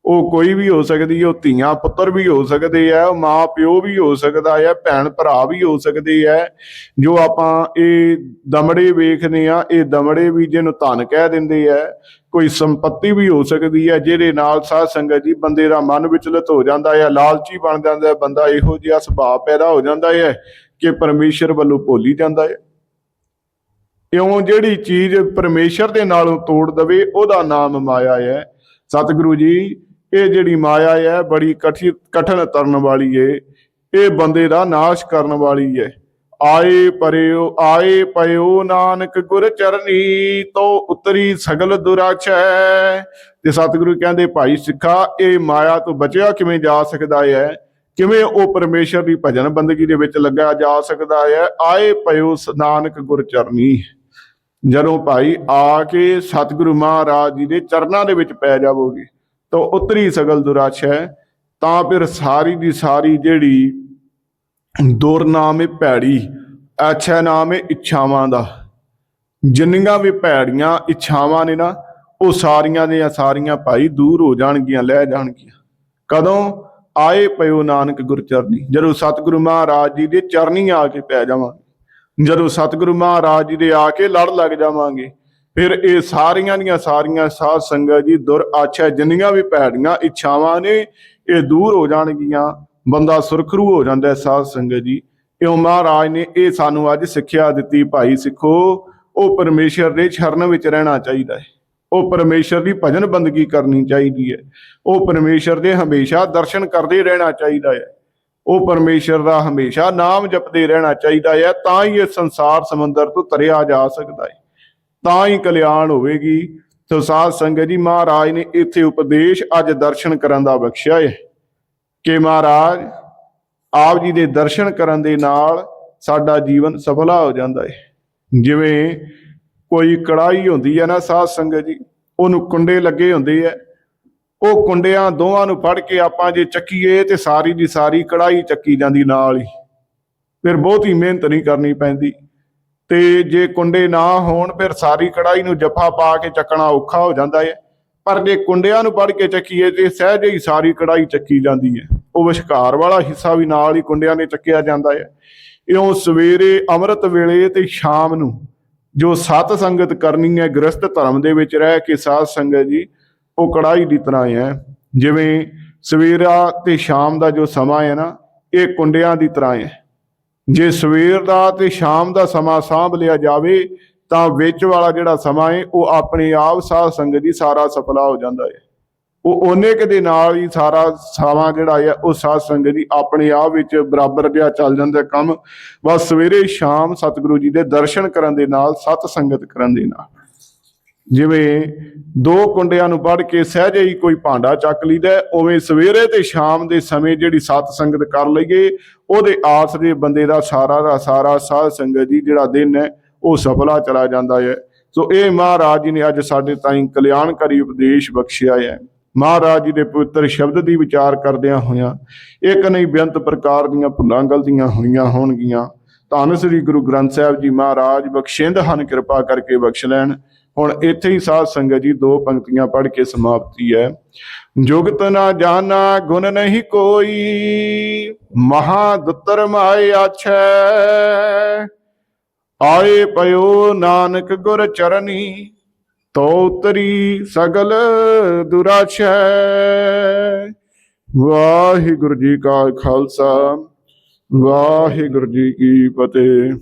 ਉਹ ਕੋਈ ਵੀ ਹੋ ਸਕਦੀ ਹੈ, ਉਹ ਧੀਆਂ ਪੁੱਤਰ ਵੀ ਹੋ ਸਕਦੇ ਆ ਉਹ ਮਾਂ ਪਿਓ ਵੀ ਹੋ ਸਕਦਾ ਹੈ, ਭੈਣ ਭਰਾ ਵੀ ਹੋ ਸਕਦੇ ਆ ਜੋ ਆਪਾਂ ਇਹ ਦਮੜੇ ਵੇਖਦੇ ਆ ਇਹ ਦਮੜੇ ਵੀ ਜਿਹਨੂੰ ਧਨ ਕਹਿ ਦਿੰਦੇ ਆ ਕੋਈ ਸੰਪਤੀ ਵੀ ਹੋ ਸਕਦੀ ਹੈ, ਜਿਹਦੇ ਨਾਲ ਸਾਧ ਸੰਗਤ ਜੀ ਬੰਦੇ ਦਾ ਮਨ ਵਿਚਲਿਤ ਹੋ ਜਾਂਦਾ ਹੈ, ਲਾਲਚੀ ਬਣ ਜਾਂਦਾ ਹੈ, ਬੰਦਾ ਇਹੋ ਜਿਹਾ ਸੁਭਾਅ ਪੈਦਾ ਹੋ ਜਾਂਦਾ ਹੈ ਕਿ ਪਰਮੇਸ਼ਰ ਵੱਲੋਂ ਭੁੱਲ ਜਾਂਦਾ ਹੈ। ਇਉਂ ਜਿਹੜੀ ਚੀਜ਼ ਪਰਮੇਸ਼ਰ ਦੇ ਨਾਲੋਂ ਤੋੜ ਦਵੇ, ਉਹਦਾ ਨਾਮ ਮਾਇਆ ਹੈ। ਸਤਿਗੁਰੂ ਜੀ ਇਹ ਜਿਹੜੀ ਮਾਇਆ ਹੈ, ਬੜੀ ਕਠਿ, ਕਠਨ ਤਰਨ ਵਾਲੀ ਹੈ ਇਹ ਬੰਦੇ ਦਾ ਨਾਸ਼ ਕਰਨ ਵਾਲੀ ਹੈ ਆਏ ਪਰਿਓ, ਆਏ ਪਇਓ ਨਾਨਕ ਗੁਰ ਚਰਨੀ, ਤੋ ਉਤਰੀ ਸਗਲ ਦੁਰਾਛੈ ਤੇ ਸਤਿਗੁਰੂ ਕਹਿੰਦੇ, ਭਾਈ ਸਿੱਖਾ, ਇਹ ਮਾਇਆ ਤੋਂ ਬਚਿਆ ਕਿਵੇਂ ਜਾ ਸਕਦਾ ਹੈ? ਕਿਵੇਂ ਉਹ ਪਰਮੇਸ਼ਰ ਦੀ ਭਜਨ ਬੰਦਗੀ ਦੇ ਵਿੱਚ ਲੱਗਾ ਜਾ ਸਕਦਾ ਹੈ? ਆਏ ਪਇਓ ਨਾਨਕ ਗੁਰ ਚਰਨੀ। ਜਦੋਂ ਭਾਈ ਆ ਕੇ ਸਤਿਗੁਰੂ ਮਹਾਰਾਜ ਜੀ ਦੇ ਚਰਨਾਂ ਦੇ ਵਿੱਚ ਪੈ ਜਾਵੋਗੇ ਤਾਂ ਉਤਰੀ ਸਗਲ ਦੁਰਾਛੈ ਤਾਂ ਫਿਰ ਸਾਰੀ ਦੀ ਸਾਰੀ ਜਿਹੜੀ ਦੁਰਨਾਮ ਹੈ ਭੈੜੀ ਅੱਛਾ ਨਾਮ ਹੈ ਇੱਛਾਵਾਂ ਦਾ। ਜਿੰਨੀਆਂ ਵੀ ਭੈੜੀਆਂ ਇੱਛਾਵਾਂ ਨੇ ਨਾ, ਉਹ ਸਾਰੀਆਂ ਦੀਆਂ ਸਾਰੀਆਂ ਭਾਈ ਦੂਰ ਹੋ ਜਾਣਗੀਆਂ, ਲੈ ਜਾਣਗੀਆਂ। ਕਦੋਂ? ਆਏ ਪਇਓ ਨਾਨਕ ਗੁਰਚਰਨੀ ਜਦੋਂ ਸਤਿਗੁਰੂ ਮਹਾਰਾਜ ਜੀ ਦੇ ਚਰਨੀ ਆ ਕੇ ਪੈ ਜਾਵਾਂਗੇ। ਜਦੋਂ ਸਤਿਗੁਰੂ ਮਹਾਰਾਜ ਜੀ ਦੇ ਆ ਕੇ ਲੜ ਲੱਗ ਜਾਵਾਂਗੇ। ਫਿਰ ਇਹ ਸਾਰੀਆਂ ਦੀਆਂ ਸਾਰੀਆਂ ਸਾਧ ਸੰਗਤ ਜੀ ਦੁਰ ਆਛਾ ਜਿੰਨੀਆਂ ਵੀ ਭੈੜੀਆਂ ਇੱਛਾਵਾਂ ਨੇ, ਇਹ ਦੂਰ ਹੋ ਜਾਣਗੀਆਂ, ਬੰਦਾ ਸੁਰਖਰੂ ਹੋ ਜਾਂਦਾ ਹੈ ਸਾਧ ਸੰਗਤ ਜੀ। ਇਉਂ ਮਹਾਰਾਜ ਨੇ ਇਹ ਸਾਨੂੰ ਅੱਜ ਸਿੱਖਿਆ ਦਿੱਤੀ, ਭਾਈ ਸਿੱਖੋ, ਉਹ ਪਰਮੇਸ਼ਰ ਦੇ ਸ਼ਰਨ ਵਿੱਚ ਰਹਿਣਾ ਚਾਹੀਦਾ ਹੈ। ਉਹ ਪਰਮੇਸ਼ਰ ਦੀ ਭਜਨ ਬੰਦਗੀ ਕਰਨੀ ਚਾਹੀਦੀ ਹੈ। ਉਹ ਪਰਮੇਸ਼ਰ ਦੇ ਹਮੇਸ਼ਾ ਦਰਸ਼ਨ ਕਰਦੇ ਰਹਿਣਾ ਚਾਹੀਦਾ ਹੈ। ਉਹ ਪਰਮੇਸ਼ਰ ਦਾ ਹਮੇਸ਼ਾ ਨਾਮ ਜਪਦੇ ਰਹਿਣਾ ਚਾਹੀਦਾ ਹੈ, ਤਾਂ ਹੀ ਇਹ ਸੰਸਾਰ ਸਮੁੰਦਰ ਤੋਂ ਤਰਿਆ ਜਾ ਸਕਦਾ ਹੈ। ਤਾਂ ਹੀ ਕਲਿਆਣ ਹੋਵੇਗੀ। ਸੋ ਸਾਧ ਸੰਗਤ ਜੀ, ਮਹਾਰਾਜ ਨੇ ਇੱਥੇ ਉਪਦੇਸ਼ ਅੱਜ ਦਰਸ਼ਨ ਕਰਨ ਦਾ ਬਖਸ਼ਿਆ ਹੈ ਕਿ ਮਹਾਰਾਜ, ਆਪ ਜੀ ਦੇ ਦਰਸ਼ਨ ਕਰਨ ਦੇ ਨਾਲ ਸਾਡਾ ਜੀਵਨ ਸਫਲਾ ਹੋ ਜਾਂਦਾ ਹੈ ਜਿਵੇਂ ਕੋਈ ਕੜਾਈ ਹੁੰਦੀ ਹੈ ਨਾ ਸਾਧ ਸੰਗਤ ਜੀ, ਉਹਨੂੰ ਕੁੰਡੇ ਲੱਗੇ ਹੁੰਦੇ ਆ। ਉਹ ਕੁੰਡਿਆਂ ਦੋਵਾਂ ਨੂੰ ਫੜ ਕੇ ਆਪਾਂ ਜੇ ਚੱਕੀਏ ਤੇ ਸਾਰੀ ਦੀ ਸਾਰੀ ਕੜਾਈ ਚੱਕੀ ਜਾਂਦੀ ਨਾਲ ਹੀ। ਫਿਰ ਬਹੁਤੀ ਮਿਹਨਤ ਨਹੀਂ ਕਰਨੀ ਪੈਂਦੀ। ਤੇ ਜੇ ਕੁੰਡੇ ਨਾ ਹੋਣ, ਫਿਰ ਸਾਰੀ ਕੜਾਈ ਨੂੰ ਜੱਫਾ ਪਾ ਕੇ ਚੱਕਣਾ ਔਖਾ ਹੋ ਜਾਂਦਾ ਹੈ ਪਰ ਜੇ ਕੁੰਡਿਆਂ ਨੂੰ ਫੜ ਕੇ ਚੱਕੀਏ, ਤੇ ਸਹਿਜੇ ਹੀ ਸਾਰੀ ਕੜਾਈ ਚੱਕੀ ਜਾਂਦੀ ਹੈ ਉਹ ਵਿਸ਼ਕਾਰ ਵਾਲਾ ਹਿੱਸਾ ਵੀ ਨਾਲ ਹੀ ਕੁੰਡਿਆਂ ਨੇ ਚੱਕਿਆ ਜਾਂਦਾ ਹੈ ਇਉਂ ਸਵੇਰੇ ਅੰਮ੍ਰਿਤ ਵੇਲੇ ਤੇ ਸ਼ਾਮ ਨੂੰ ਜੋ ਸਤ ਸੰਗਤ ਕਰਨੀ ਹੈ ਗ੍ਰਸਥ ਧਰਮ ਦੇ ਵਿੱਚ ਰਹਿ ਕੇ ਸਾਧ ਸੰਗਤ ਜੀ, ਉਹ ਕੜਾਈ ਦੀ ਤਰ੍ਹਾਂ ਹੈ ਜਿਵੇਂ ਸਵੇਰਾ ਤੇ ਸ਼ਾਮ ਦਾ ਜੋ ਸਮਾਂ ਹੈ ਨਾ, ਇਹ ਕੁੰਡਿਆਂ ਦੀ ਤਰ੍ਹਾਂ ਹੈ ਜੇ ਸਵੇਰ ਦਾ ਤੇ ਸ਼ਾਮ ਦਾ ਸਮਾਂ ਸਾਂਭ ਲਿਆ ਜਾਵੇ, ਤਾਂ ਵਿੱਚ ਵਾਲਾ ਜਿਹੜਾ ਸਮਾਂ ਹੈ ਉਹ ਆਪਣੇ ਆਪ ਸਾਧ ਸੰਗਤ ਦੀ ਸਾਰਾ ਸਫਲਾ ਹੋ ਜਾਂਦਾ ਹੈ ਉਹ ਉਹਨੇ ਕਿ ਦੇ ਨਾਲ ਹੀ ਸਾਰਾ ਸਮਾਂ ਜਿਹੜਾ ਹੈ ਉਹ ਸਾਧ ਸੰਗਤ ਦੀ ਆਪਣੇ ਆਪ ਵਿੱਚ ਬਰਾਬਰ ਜਿਹਾ ਚੱਲ ਜਾਂਦਾ ਕੰਮ। ਬਸ ਸਵੇਰੇ ਸ਼ਾਮ ਸਤਿਗੁਰੂ ਜੀ ਦੇ ਦਰਸ਼ਨ ਕਰਨ ਦੇ ਨਾਲ, ਸਤ ਸੰਗਤ ਕਰਨ ਦੇ ਨਾਲ। ਜਿਵੇਂ ਦੋ ਕੁੰਡਿਆਂ ਨੂੰ ਪੜ ਕੇ ਸਹਿਜੇ ਹੀ ਕੋਈ ਭਾਂਡਾ ਚੱਕ ਲਈਦਾ ਉਵੇਂ ਸਵੇਰੇ ਤੇ ਸ਼ਾਮ ਦੇ ਸਮੇਂ ਜਿਹੜੀ ਸਤ ਸੰਗਤ ਕਰ ਲਈਏ, ਉਹਦੇ ਆਸਰੇ ਬੰਦੇ ਦਾ ਸਾਰਾ ਦਾ ਸਾਰਾ ਸਾਧ ਸੰਗਤ ਜੀ ਜਿਹੜਾ ਦਿਨ ਹੈ, ਉਹ ਸਫਲਾ ਚਲਾ ਜਾਂਦਾ ਹੈ। ਸੋ ਇਹ ਮਹਾਰਾਜ ਜੀ ਨੇ ਅੱਜ ਸਾਡੇ ਤਾਈਂ ਕਲਿਆਣਕਾਰੀ ਉਪਦੇਸ਼ ਬਖਸ਼ਿਆ ਹੈ। ਮਹਾਰਾਜ ਜੀ ਦੇ ਪਵਿੱਤਰ ਸ਼ਬਦ ਦੀ ਵਿਚਾਰ ਕਰਦਿਆਂ ਹੋਇਆਂ, ਇੱਕ ਨਹੀਂ ਬੇਅੰਤ ਪ੍ਰਕਾਰ ਦੀਆਂ ਭੁੱਲਾਂ ਗਲਤੀਆਂ ਹੋਈਆਂ ਹੋਣਗੀਆਂ। ਧੰਨ ਸ੍ਰੀ ਗੁਰੂ ਗ੍ਰੰਥ ਸਾਹਿਬ ਜੀ ਮਹਾਰਾਜ ਬਖਸ਼ਿੰਦ ਹਨ, ਕਿਰਪਾ ਕਰਕੇ ਬਖਸ਼ ਲੈਣ। ਹੁਣ ਇੱਥੇ ਹੀ ਸਾਧ ਸੰਗਤ ਜੀ ਦੋ ਪੰਕਤੀਆਂ ਪੜ੍ਹ ਕੇ ਸਮਾਪਤੀ ਹੈ। ਜੁਗਤ ਨਾ ਜਾਣਾ, ਗੁਣ ਨਹੀਂ ਕੋਈ ਮਹਾ ਦੁੱਤਰ ਮਾਇ ਆਛੈ। ਆਏ ਪਇਓ ਨਾਨਕ ਗੁਰ ਚਰਨੀ, ਤੋ ਉਤਰੀ ਸਗਲ ਦੁਰਾਛੈ। ਵਾਹਿਗੁਰੂ ਜੀ ਕਾ ਖਾਲਸਾ, ਵਾਹਿਗੁਰੂ ਜੀ ਕੀ ਫਤਿਹ।